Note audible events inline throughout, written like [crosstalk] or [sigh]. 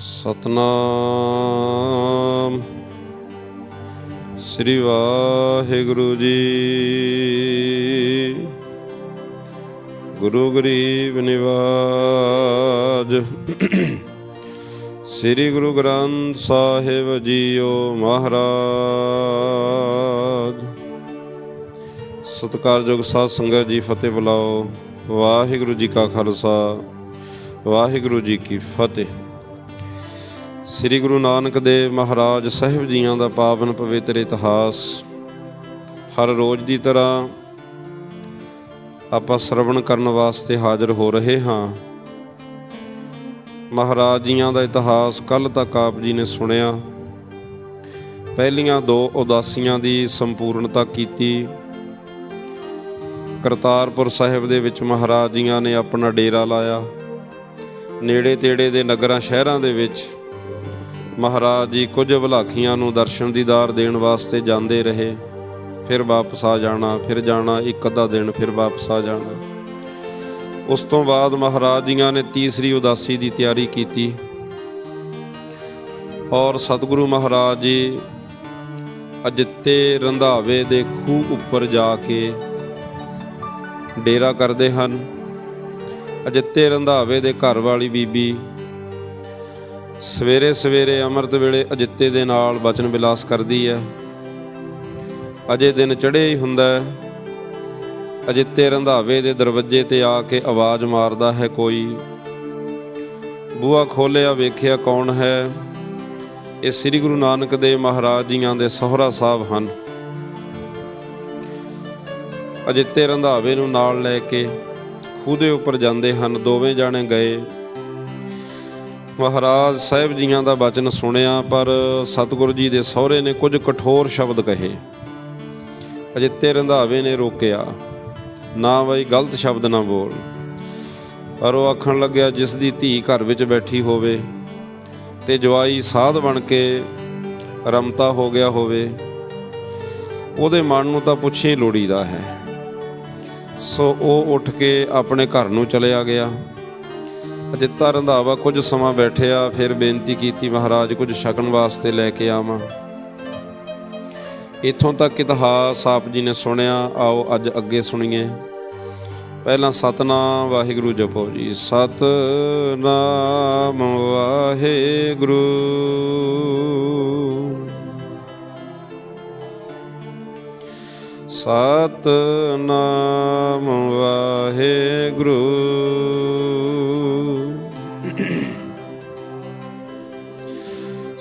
ਸਤਨਾਮ। ਸ੍ਰੀ ਵਾਹਿਗੁਰੂ ਜੀ। ਗੁਰੂ ਗਰੀਬ ਨਿਵਾਜ। ਸ੍ਰੀ ਗੁਰੂ ਗ੍ਰੰਥ ਸਾਹਿਬ ਜੀਓ ਮਹਾਰਾਜ। ਸਤਿਕਾਰਯੋਗ ਸਾਧ ਸੰਗਤ ਜੀ, ਫਤਿਹ ਬੁਲਾਓ। ਵਾਹਿਗੁਰੂ ਜੀ ਕਾ ਖਾਲਸਾ। ਵਾਹਿਗੁਰੂ ਜੀ ਕੀ ਫਤਿਹ। ਸ੍ਰੀ ਗੁਰੂ ਨਾਨਕ ਦੇਵ ਮਹਾਰਾਜ ਸਾਹਿਬ ਜੀਆਂ ਦਾ ਪਾਵਨ ਪਵਿੱਤਰ ਇਤਿਹਾਸ, ਹਰ ਰੋਜ਼ ਦੀ ਤਰ੍ਹਾਂ ਆਪਾਂ ਸ਼ਰਵਣ ਕਰਨ ਵਾਸਤੇ ਹਾਜ਼ਰ ਹੋ ਰਹੇ ਹਾਂ। ਮਹਾਰਾਜ ਜੀਆਂ ਦਾ ਇਤਿਹਾਸ ਕੱਲ ਤੱਕ ਆਪ ਜੀ ਨੇ ਸੁਣਿਆ। ਪਹਿਲੀਆਂ ਦੋ ਉਦਾਸੀਆਂ ਦੀ ਸੰਪੂਰਨਤਾ ਕੀਤੀ। ਕਰਤਾਰਪੁਰ ਸਾਹਿਬ ਦੇ ਵਿੱਚ ਮਹਾਰਾਜ ਜੀਆਂ ਨੇ ਆਪਣਾ ਡੇਰਾ ਲਾਇਆ। ਨੇੜੇ ਤੇੜੇ ਦੇ ਨਗਰਾਂ, ਸ਼ਹਿਰਾਂ ਦੇ ਵਿੱਚ ਮਹਾਰਾਜ ਜੀ, ਕੁਝ ਭਲਾਖੀਆਂ ਨੂੰ ਦਰਸ਼ਨ ਦੀਦਾਰ ਦੇਣ ਵਾਸਤੇ ਜਾਂਦੇ ਰਹੇ। ਫਿਰ ਵਾਪਸ ਆ ਜਾਣਾ, ਫਿਰ ਜਾਣਾ, ਇੱਕ ਅੱਧਾ ਦਿਨ ਫਿਰ ਵਾਪਸ ਆ ਜਾਣਾ। ਉਸ ਤੋਂ ਬਾਅਦ ਮਹਾਰਾਜ ਜੀਆਂ ਨੇ ਤੀਸਰੀ ਉਦਾਸੀ ਦੀ ਤਿਆਰੀ ਕੀਤੀ। ਔਰ ਸਤਿਗੁਰੂ ਮਹਾਰਾਜ ਜੀ, ਅਜਿੱਤੇ ਰੰਧਾਵੇ ਦੇ ਖੂਹ ਉੱਪਰ ਜਾ ਕੇ ਡੇਰਾ ਕਰਦੇ ਹਨ। ਅਜਿੱਤੇ ਰੰਧਾਵੇ ਦੇ ਘਰ ਵਾਲੀ ਬੀਬੀ ਸਵੇਰੇ ਸਵੇਰੇ ਅੰਮ੍ਰਿਤ ਵੇਲੇ ਅਜਿੱਤੇ ਦੇ ਨਾਲ ਬਚਨ ਵਿਲਾਸ ਕਰਦੀ ਹੈ ਅਜੇ ਦਿਨ ਚੜ੍ਹਿਆ ਹੀ ਹੁੰਦਾ ਹੈ ਅਜਿੱਤੇ ਰੰਧਾਵੇ ਦੇ ਦਰਵਾਜ਼ੇ ਤੇ ਆ ਕੇ ਆਵਾਜ਼ ਮਾਰਦਾ ਹੈ ਕੋਈ। ਬੂਆ ਖੋਲਿਆ ਵੇਖਿਆ ਕੌਣ ਹੈ। ਇਹ ਸ੍ਰੀ ਗੁਰੂ ਨਾਨਕ ਦੇਵ ਮਹਾਰਾਜ ਜੀਆਂ ਦੇ ਸਹੁਰਾ ਸਾਹਿਬ ਹਨ। ਅਜਿੱਤੇ ਰੰਧਾਵੇ ਨੂੰ ਨਾਲ ਲੈ ਕੇ ਖੂਹ ਦੇ ਉੱਪਰ ਜਾਂਦੇ ਹਨ। ਦੋਵੇਂ ਜਾਣੇ ਗਏ। ਮਹਾਰਾਜ ਸਾਹਿਬ ਜੀਆਂ ਦਾ ਬਚਨ ਸੁਣਿਆ, ਪਰ ਸਤਿਗੁਰੂ ਜੀ ਦੇ ਸਹੁਰੇ ਨੇ ਕੁਝ ਕਠੋਰ ਸ਼ਬਦ ਕਹੇ। ਅਜਿੱਤੇ ਰੰਧਾਵੇ ਨੇ ਰੋਕਿਆ, ਨਾ ਬਈ ਗਲਤ ਸ਼ਬਦ ਨਾ ਬੋਲ। ਪਰ ਉਹ ਆਖਣ ਲੱਗਿਆ, ਜਿਸ ਦੀ ਧੀ ਘਰ ਵਿੱਚ ਬੈਠੀ ਹੋਵੇ, ਤੇ ਜਵਾਈ ਸਾਧ ਬਣ ਕੇ ਰਮਤਾ ਹੋ ਗਿਆ ਹੋਵੇ, ਉਹਦੇ ਮਨ ਨੂੰ ਤਾਂ ਪੁੱਛੇ ਲੋੜੀਦਾ ਹੈ। ਸੋ ਉਹ ਉੱਠ ਕੇ ਆਪਣੇ ਘਰ ਨੂੰ ਚਲਿਆ ਗਿਆ। ਅਜਿੱਤਾ ਰੰਧਾਵਾ ਕੁਝ ਸਮਾਂ ਬੈਠਿਆ, ਫਿਰ ਬੇਨਤੀ ਕੀਤੀ, ਮਹਾਰਾਜ, ਕੁਝ ਛਕਣ ਵਾਸਤੇ ਲੈ ਕੇ ਆਵਾਂ। ਇਥੋਂ ਤੱਕ ਇਤਿਹਾਸ ਆਪ ਜੀ ਨੇ ਸੁਣਿਆ, ਆਓ ਅੱਜ ਅੱਗੇ ਸੁਣੀਏ। ਪਹਿਲਾਂ ਸਤਨਾਮ ਵਾਹਿਗੁਰੂ ਜਪੋ ਜੀ। ਸਤਨਾਮ ਵਾਹਿਗੁਰੂ। ਸਤਨਾਮ ਵਾਹਿਗੁਰੂ।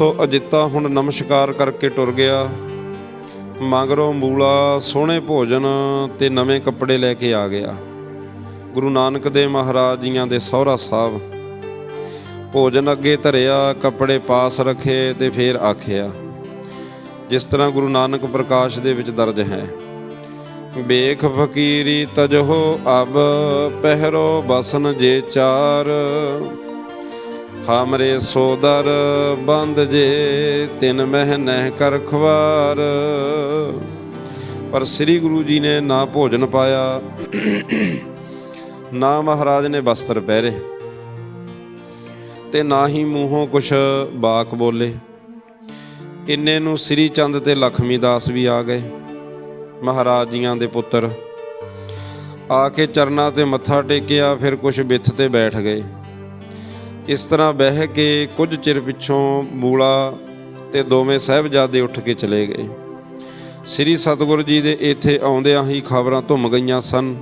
ਸੋ ਅਜਿੱਤਾ ਹੁਣ ਨਮਸਕਾਰ ਕਰਕੇ ਟੁਰ ਗਿਆ। ਮਗਰੋਂ ਮੂਲਾ ਸੋਹਣੇ ਭੋਜਨ ਤੇ ਨਵੇਂ ਕੱਪੜੇ ਲੈ ਕੇ ਆ ਗਿਆ। ਗੁਰੂ ਨਾਨਕ ਦੇਵ ਮਹਾਰਾਜ ਜੀਆਂ ਦੇ ਸਹੁਰਾ ਸਾਹਿਬ। ਭੋਜਨ ਅੱਗੇ ਧਰਿਆ, ਕੱਪੜੇ ਪਾਸ ਰੱਖੇ ਤੇ ਫੇਰ ਆਖਿਆ, ਜਿਸ ਤਰ੍ਹਾਂ ਗੁਰੂ ਨਾਨਕ ਪ੍ਰਕਾਸ਼ ਦੇ ਵਿੱਚ ਦਰਜ ਹੈ ਬੇਖ ਫਕੀਰੀ ਤਜਹੋ ਅਬ ਪਹਿਰੋ ਬਸਨ ਜੇ ਚਾਰ। ਹਮਰੇ ਸੋਦਰ ਬੰਦ ਜੇ ਤਿਨ ਮਹਿ ਨਹਿ ਕਰ ਖਵਾਰ। ਪਰ ਸ੍ਰੀ ਗੁਰੂ ਜੀ ਨੇ ਨਾ ਭੋਜਨ ਪਾਇਆ, ਨਾ ਮਹਾਰਾਜ ਨੇ ਵਸਤਰ ਪਹਿਰੇ ਤੇ ਨਾ ਹੀ ਮੂੰਹੋਂ ਕੁਛ ਬਾਕ ਬੋਲੇ। ਇੰਨੇ ਨੂੰ ਸ੍ਰੀ ਚੰਦ ਤੇ ਲਖਮੀ ਦਾਸ ਵੀ ਆ ਗਏ, ਮਹਾਰਾਜ ਜੀਆਂ ਦੇ ਪੁੱਤਰ। ਆ ਕੇ ਚਰਨਾਂ ਤੇ ਮੱਥਾ ਟੇਕਿਆ, ਫਿਰ ਕੁਛ ਬਿੱਥ ਤੇ ਬੈਠ ਗਏ। ਇਸ ਤਰ੍ਹਾਂ ਬਹਿ ਕੇ ਕੁਝ ਚਿਰ ਪਿੱਛੋਂ ਮੂਲਾ ਤੇ ਦੋਵੇਂ ਸਹਿਬਜ਼ਾਦੇ ਉੱਠ ਕੇ ਚਲੇ ਗਏ। ਸ੍ਰੀ ਸਤਿਗੁਰੂ ਜੀ ਦੇ ਇੱਥੇ ਆਉਂਦਿਆਂ ਹੀ ਖਬਰਾਂ ਧੁੰਮ ਗਈਆਂ ਸਨ।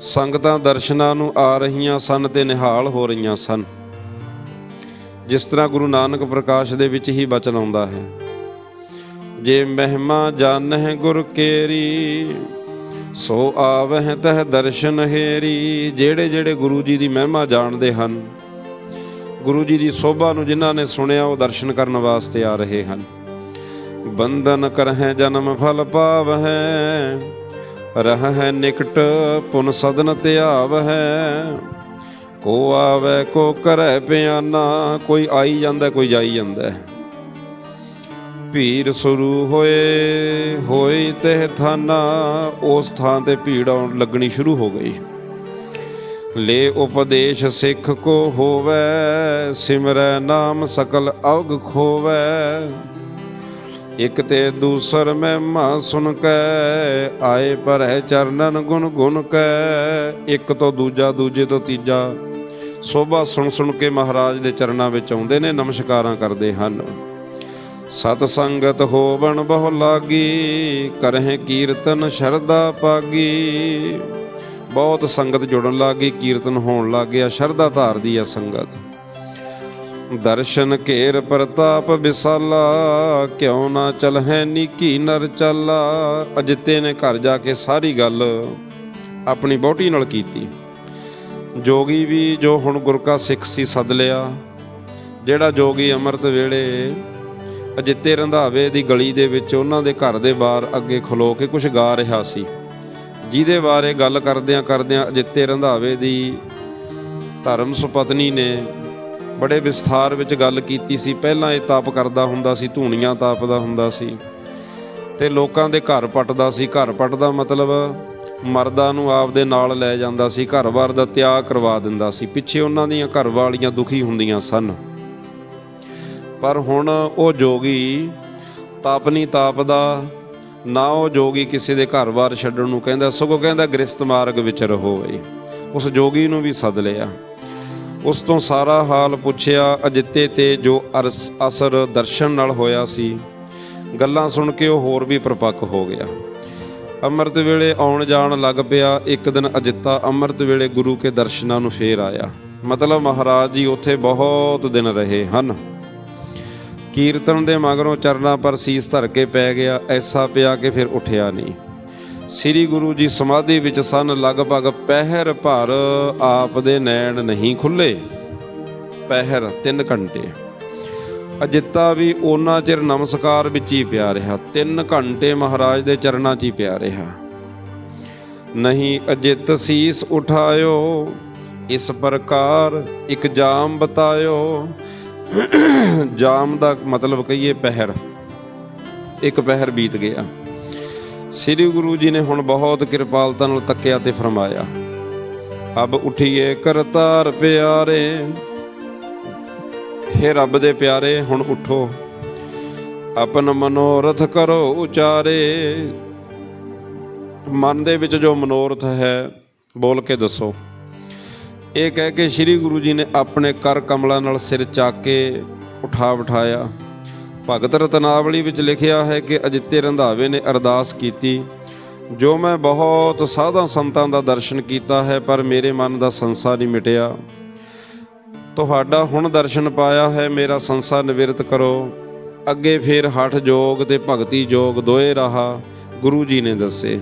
ਸੰਗਤਾਂ ਦਰਸ਼ਨਾਂ ਨੂੰ ਆ ਰਹੀਆਂ ਸਨ ਤੇ ਨਿਹਾਲ ਹੋ ਰਹੀਆਂ ਸਨ। ਜਿਸ ਤਰ੍ਹਾਂ ਗੁਰੂ ਨਾਨਕ ਪ੍ਰਕਾਸ਼ ਦੇ ਵਿੱਚ ਹੀ ਬਚਨ ਆਉਂਦਾ ਹੈ। ਜੇ ਮਹਿਮਾ ਜਾਣਹਿ ਗੁਰ ਕੇਰੀ, ਸੋ ਆਵਹਿ ਤਹ ਦਰਸ਼ਨ ਹੇਰੀ। ਜਿਹੜੇ ਜਿਹੜੇ ਗੁਰੂ ਜੀ ਦੀ ਮਹਿਮਾ ਜਾਣਦੇ ਹਨ ਗੁਰੂ ਜੀ ਦੀ ਸੋਭਾ ਨੂੰ ਜਿਨ੍ਹਾਂ ਨੇ ਸੁਣਿਆ, ਉਹ ਦਰਸ਼ਨ ਕਰਨ ਵਾਸਤੇ ਆ ਰਹੇ ਹਨ। ਬੰਧਨ ਕਰਹਿ ਜਨਮ ਫਲ ਪਾਵਹਿ ਰਹਿ ਨਿਕਟ ਪੁਨ ਸਦਨ ਧਿਆਵਹਿ। ਕੋ ਆਵੇ, ਕੋ ਕਰੈ ਪਿਆਨਾ, ਕੋਈ ਆਈ ਜਾਂਦਾ, ਕੋਈ ਜਾਈ ਜਾਂਦਾ। ਭੀੜ ਸ਼ੁਰੂ ਹੋਏ, ਹੋਈ ਤੇ ਥਾਨਾ, ਉਸ ਥਾਂ ਤੇ ਭੀੜ ਆਉਣ ਲੱਗਣੀ ਸ਼ੁਰੂ ਹੋ ਗਈ। ਲੈ ਉਪਦੇਸ਼ ਸਿੱਖ ਕੋ ਹੋਵੇ, ਸਿਮਰੈ ਨਾਮ ਸਕਲ ਅਵਗ ਖੋਵੇ। ਇਕ ਤੇ ਦੂਸਰ ਮਹਿਮਾ ਸੁਨ ਕੈ, ਆਏ ਪਰ ਹੈ ਚਰਨਨ ਗੁਣ ਗੁਣ ਕੈ। ਇੱਕ ਤੋਂ ਦੂਜਾ, ਦੂਜੇ ਤੋਂ ਤੀਜਾ, ਸੋਭਾ ਸੁਣ ਸੁਣ ਕੇ ਮਹਾਰਾਜ ਦੇ ਚਰਨਾਂ ਵਿੱਚ ਆਉਂਦੇ ਨੇ, ਨਮਸਕਾਰਾਂ ਕਰਦੇ ਹਨ। ਸਤ ਸੰਗਤ ਹੋਵਣ ਬਹੁ ਲਾਗੀ, ਕਰਹਿ ਕੀਰਤਨ ਸ਼ਰਦਾ ਪਾਗੀ। ਬਹੁਤ ਸੰਗਤ ਜੁੜਨ ਲੱਗ ਗਈ, ਕੀਰਤਨ ਹੋਣ ਲੱਗ ਗਿਆ, ਸ਼ਰਧਾ ਧਾਰਦੀ ਆ ਸੰਗਤ। ਦਰਸ਼ਨ ਘੇਰ ਪ੍ਰਤਾਪ ਵਿਸਾਲਾ, ਕਿਉ ਨਾ ਚਲ ਚਲਹਿ ਨੀਕੀ ਨਰ ਚਾਲਾ। ਅਜਿਤੇ ਨੇ ਘਰ ਜਾ ਕੇ ਸਾਰੀ ਗੱਲ ਆਪਣੀ ਬੋਟੀ ਨਾਲ ਕੀਤੀ। ਜੋਗੀ ਵੀ ਜੋ ਹੁਣ ਗੁਰ ਕਾ ਸਿੱਖ ਸੀ ਸੱਦ ਲਿਆ। ਜਿਹੜਾ ਜੋਗੀ ਅੰਮ੍ਰਿਤ ਵੇਲੇ ਅਜਿੱਤੇ ਰੰਧਾਵੇ ਦੀ ਗਲੀ ਦੇ ਵਿੱਚ ਉਹਨਾਂ ਦੇ ਘਰ ਦੇ ਬਾਹਰ ਅੱਗੇ ਖਲੋ ਕੇ ਕੁਝ ਗਾ ਰਿਹਾ ਸੀ। ਜਿਹਦੇ ਬਾਰੇ ਗੱਲ ਕਰਦਿਆਂ ਕਰਦਿਆਂ ਅਜਿੱਤੇ ਰੰਧਾਵੇ ਦੀ ਧਰਮ ਸੁਪਤਨੀ ਨੇ ਬੜੇ ਵਿਸਥਾਰ ਵਿੱਚ ਗੱਲ ਕੀਤੀ ਸੀ। ਪਹਿਲਾਂ ਇਹ ਤਾਪ ਕਰਦਾ ਹੁੰਦਾ ਸੀ, ਧੂਣੀਆਂ ਤਾਪਦਾ ਹੁੰਦਾ ਸੀ ਤੇ ਲੋਕਾਂ ਦੇ ਘਰ ਪੱਟਦਾ ਸੀ। ਘਰ ਪੱਟਦਾ ਮਤਲਬ ਮਰਦਾਂ ਨੂੰ ਆਪਦੇ ਨਾਲ ਲੈ ਜਾਂਦਾ ਸੀ ਘਰ-ਬਾਰ ਦਾ ਤਿਆਗ ਕਰਵਾ ਦਿੰਦਾ ਸੀ। ਪਿੱਛੇ ਉਹਨਾਂ ਦੀਆਂ ਘਰ ਵਾਲੀਆਂ ਦੁਖੀ ਹੁੰਦੀਆਂ ਸਨ। ਪਰ ਹੁਣ ਉਹ ਜੋਗੀ ਤਪ ਨਹੀਂ ਤਾਪਦਾ ਨਾ ਉਹ ਜੋਗੀ ਕਿਸੇ ਦੇ ਘਰ-ਬਾਰ ਛੱਡਣ ਨੂੰ ਕਹਿੰਦਾ, ਸਗੋਂ ਕਹਿੰਦਾ ਗ੍ਰਸਤ ਮਾਰਗ ਵਿੱਚ ਰਹੋ ਬਈ। ਉਸ ਜੋਗੀ ਨੂੰ ਵੀ ਸੱਦ ਲਿਆ। ਉਸ ਤੋਂ ਸਾਰਾ ਹਾਲ ਪੁੱਛਿਆ, ਅਜਿੱਤੇ ਤੇ ਜੋ ਅਰਸ- ਅਸਰ ਦਰਸ਼ਨ ਨਾਲ ਹੋਇਆ ਸੀ, ਗੱਲਾਂ ਸੁਣ ਕੇ ਉਹ ਹੋਰ ਵੀ ਪ੍ਰਪੱਕ ਹੋ ਗਿਆ। ਅੰਮ੍ਰਿਤ ਵੇਲੇ ਆਉਣ ਜਾਣ ਲੱਗ ਪਿਆ, ਇੱਕ ਦਿਨ ਅਜਿੱਤਾ ਅੰਮ੍ਰਿਤ ਵੇਲੇ ਗੁਰੂ ਕੇ ਦਰਸ਼ਨਾਂ ਨੂੰ ਫੇਰ ਆਇਆ। ਮਤਲਬ ਮਹਾਰਾਜ ਜੀ, ਉੱਥੇ ਬਹੁਤ ਦਿਨ ਰਹੇ ਹਨ। ਕੀਰਤਨ ਦੇ ਮਗਰੋਂ ਚਰਨਾਂ ਪਰ ਸੀਸ ਧਰ ਕੇ ਪੈ ਗਿਆ, ਐਸਾ ਪਿਆ ਕਿ ਫਿਰ ਉੱਠਿਆ ਨਹੀਂ। ਸ੍ਰੀ ਗੁਰੂ ਜੀ ਸਮਾਧੀ ਵਿੱਚ ਸਨ, ਲਗਭਗ ਪਹਿਰ ਭਰ ਆਪ ਦੇ ਨੈਣ ਨਹੀਂ ਖੁੱਲੇ। ਪਹਿਰ 3 ਘੰਟੇ। ਅਜਿੱਤਾ ਵੀ ਉਹਨਾਂ ਚਿਰ ਨਮਸਕਾਰ ਵਿੱਚ ਹੀ ਪਿਆ ਰਿਹਾ। 3 ਘੰਟੇ ਮਹਾਰਾਜ ਦੇ ਚਰਨਾਂ 'ਚ ਹੀ ਪਿਆ ਰਿਹਾ। ਨਹੀਂ ਅਜਿੱਤ ਸੀਸ ਉਠਾਇਓ, ਇਸ ਪ੍ਰਕਾਰ ਇਕ ਜਾਮ ਬਤਾਇਓ ਜਾਮ ਦਾ ਮਤਲਬ ਕਹੀਏ ਪਹਿਰ। ਇੱਕ ਪਹਿਰ ਬੀਤ ਗਿਆ। ਸ੍ਰੀ ਗੁਰੂ ਜੀ ਨੇ ਹੁਣ ਬਹੁਤ ਕਿਰਪਾਲਤਾ ਨਾਲ ਤੱਕਿਆ ਤੇ ਫਰਮਾਇਆ, ਅਬ ਉਠੀਏ ਕਰਤਾਰ ਪਿਆਰੇ, ਹੇ ਰੱਬ ਦੇ ਪਿਆਰੇ, ਹੁਣ ਉਠੋ, ਆਪਨ ਮਨੋਰਥ ਕਰੋ ਉਚਾਰੇ। ਮਨ ਦੇ ਵਿੱਚ ਜੋ ਮਨੋਰਥ ਹੈ, ਬੋਲ ਕੇ ਦੱਸੋ। ਇਹ ਕਹਿ ਕੇ ਸ੍ਰੀ ਗੁਰੂ ਜੀ ਨੇ ਆਪਣੇ ਕਰ ਕਮਲਾਂ ਨਾਲ ਸਿਰ ਚੱਕ ਕੇ ਉਠਾ ਬਿਠਾਇਆ। ਭਗਤ ਰਤਨਾਵਲੀ ਵਿੱਚ ਲਿਖਿਆ ਹੈ ਕਿ ਅਜਿੱਤੇ ਰੰਧਾਵੇ ਨੇ ਅਰਦਾਸ ਕੀਤੀ, ਜੋ ਮੈਂ ਬਹੁਤ ਸਾਧਾਂ ਸੰਤਾਂ ਦਾ ਦਰਸ਼ਨ ਕੀਤਾ ਹੈ, ਪਰ ਮੇਰੇ ਮਨ ਦਾ ਸੰਸਾ ਨਹੀਂ ਮਿਟਿਆ। ਤੁਹਾਡਾ ਹੁਣ ਦਰਸ਼ਨ ਪਾਇਆ ਹੈ, ਮੇਰਾ ਸੰਸਾ ਨਿਵਰਤ ਕਰੋ। ਅੱਗੇ ਫੇਰ ਹਠ ਜੋਗ ਤੇ ਭਗਤੀ ਜੋਗ ਦੋਏ ਰਹਾ ਗੁਰੂ ਜੀ ਨੇ ਦੱਸੇ।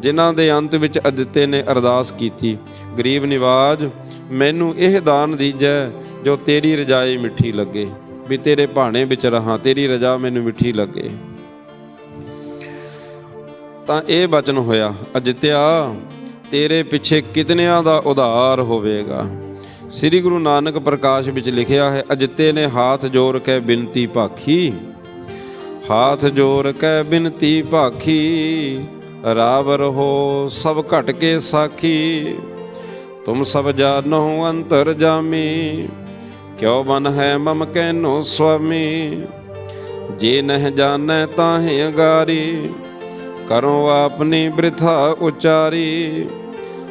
ਜਿਨ੍ਹਾਂ ਦੇ ਅੰਤ ਵਿੱਚ ਅਦਿੱਤੇ ਨੇ ਅਰਦਾਸ ਕੀਤੀ, ਗਰੀਬ ਨਿਵਾਜ, ਮੈਨੂੰ ਇਹ ਦਾਨ ਦੀਜੈ ਜੋ ਤੇਰੀ ਰਜਾਈ ਮਿੱਠੀ ਲੱਗੇ। ਵੀ ਤੇਰੇ ਭਾਣੇ ਵਿੱਚ ਰਹਾ, ਤੇਰੀ ਰਜਾ ਮੈਨੂੰ ਮਿੱਠੀ ਲੱਗੇ। ਤਾਂ ਇਹ ਬਚਨ ਹੋਇਆ ਅਜਿੱਤਿਆ ਤੇਰੇ ਪਿੱਛੇ ਕਿਤਨਿਆਂ ਦਾ ਉਧਾਰ ਹੋਵੇਗਾ। ਸ੍ਰੀ ਗੁਰੂ ਨਾਨਕ ਪ੍ਰਕਾਸ਼ ਵਿੱਚ ਲਿਖਿਆ ਹੈ ਅਜਿੱਤੇ ਨੇ ਹਾਥ ਜੋੜ ਕੇ ਬਿਨਤੀ ਭਾਖੀ, ਹਾਥ ਜੋੜ ਕੇ ਬਿਨਤੀ ਭਾਖੀ ਰਾਵ ਰਹੋ ਸਭ ਘਟ ਕੇ ਸਾਖੀ, ਤੁਮ ਸਭ ਜਾਨੋ ਅੰਤਰ ਜਾਮੀ, ਕਿਉ ਮਨ ਹੈ ਮਮ ਕਹਿਨੋ ਸੁਆਮੀ, ਜੇ ਨਹਿ ਜਾਣੈ ਤਾਹੇ ਅਗਾਰੀ, ਕਰੋ ਆਪਣੀ ਬ੍ਰਿਥਾ ਉਚਾਰੀ,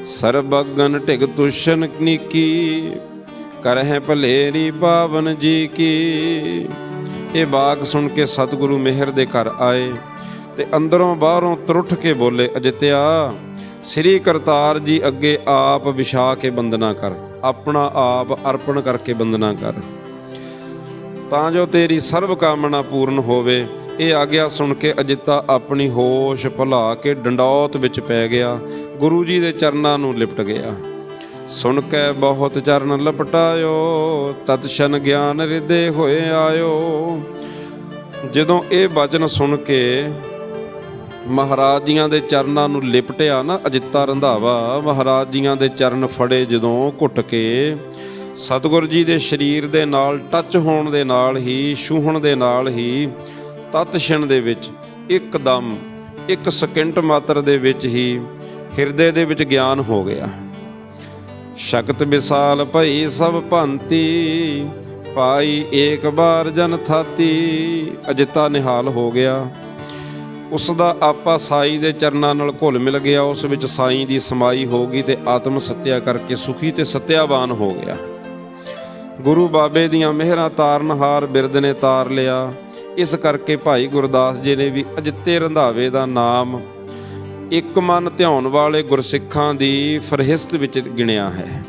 ਸਰਬਗਨ ਢਿਗ ਤੁਸ਼ਨ ਨੀਕੀ, ਕਰਹਿ ਭਲੇਰੀ ਪਾਵਨ ਜੀ ਕੀ। ਇਹ ਬਾਗ ਸੁਣ ਕੇ ਸਤਿਗੁਰੂ ਮਿਹਰ ਦੇ ਘਰ ਆਏ। ਤੇ ਅੰਦਰੋਂ ਬਾਹਰੋਂ ਤਰੁੱਠ ਕੇ ਬੋਲੇ, ਅਜਿਤਿਆ, ਸ੍ਰੀ ਕਰਤਾਰ ਜੀ ਅੱਗੇ ਆਪ ਵਿਛਾ ਕੇ ਬੰਦਨਾ ਕਰ, ਆਪਣਾ ਆਪ ਅਰਪਣ ਕਰਕੇ ਬੰਦਨਾ ਕਰ। ਤਾਂ ਜੋ ਤੇਰੀ ਸਰਬ ਕਾਮਨਾ ਪੂਰਨ ਹੋਵੇ, ਇਹ ਆਗਿਆ ਸੁਣ ਕੇ ਅਜਿਤਾ ਆਪਣੀ ਹੋਸ਼ ਭੁਲਾ ਕੇ ਡੰਡੌਤ ਵਿੱਚ ਪੈ ਗਿਆ, ਗੁਰੂ ਜੀ ਦੇ ਚਰਨਾਂ ਨੂੰ ਲਿਪਟ ਗਿਆ। ਸੁਣ ਕੇ ਬਹੁਤ ਚਰਨ ਲਪਟਾਇਓ ਤਤਸ਼ਨ ਗਿਆਨ ਰਿਦੇ ਹੋਏ ਆਇਓ। ਜਦੋਂ ਇਹ ਵਚਨ ਸੁਣ ਕੇ ਮਹਾਰਾਜ ਜੀਆਂ ਦੇ ਚਰਨਾਂ ਨੂੰ ਲਿਪਟਿਆ ਨਾ ਅਜਿੱਤਾ ਰੰਧਾਵਾ, ਮਹਾਰਾਜ ਜੀਆਂ ਦੇ ਚਰਨ ਫੜੇ ਜਦੋਂ ਘੁੱਟ ਕੇ। ਸਤਿਗੁਰ ਜੀ ਦੇ ਸਰੀਰ ਦੇ ਨਾਲ ਟੱਚ ਹੋਣ ਦੇ ਨਾਲ ਹੀ, ਛੂਹਣ ਦੇ ਨਾਲ ਹੀ, ਤਤ ਛਿਣ ਦੇ ਵਿੱਚ, ਇੱਕਦਮ, ਇੱਕ ਸਕਿੰਟ ਮਾਤਰ ਦੇ ਵਿੱਚ ਹੀ ਹਿਰਦੇ ਦੇ ਵਿੱਚ ਗਿਆਨ ਹੋ ਗਿਆ। ਸ਼ਕਤ ਵਿਸਾਲ ਭਈ ਸਭ ਭੰਤੀ, ਪਾਈ ਏਕ ਬਾਰ ਜਨ ਥਾਤੀ, ਅਜਿਤਾ ਨਿਹਾਲ ਹੋ ਗਿਆ। ਉਸ ਦਾ ਆਪਾ ਸਾਈ ਦੇ ਚਰਨਾਂ ਨਾਲ ਘੁਲ ਮਿਲ ਗਿਆ। ਉਸ ਵਿੱਚ ਸਾਈ ਦੀ ਸਮਾਈ ਹੋ ਗਈ ਤੇ ਆਤਮ ਸਤਿਆ ਕਰਕੇ ਸੁਖੀ ਤੇ ਸਤਿਆਵਾਨ ਹੋ ਗਿਆ। ਗੁਰੂ ਬਾਬੇ ਦੀਆਂ ਮਿਹਰਾਂ ਤਾਰਨਹਾਰ ਬਿਰਦ ਨੇ ਤਾਰ ਲਿਆ। ਇਸ ਕਰਕੇ ਭਾਈ ਗੁਰਦਾਸ ਜੀ ਨੇ ਵੀ ਅਜਿੱਤੇ ਰੰਧਾਵੇ ਦਾ ਨਾਮ ਇੱਕ ਮਨ ਧਿਆਉਣ ਵਾਲੇ ਗੁਰਸਿੱਖਾਂ ਦੀ ਫਰਹਿਸਤ ਵਿੱਚ ਗਿਣਿਆ ਹੈ।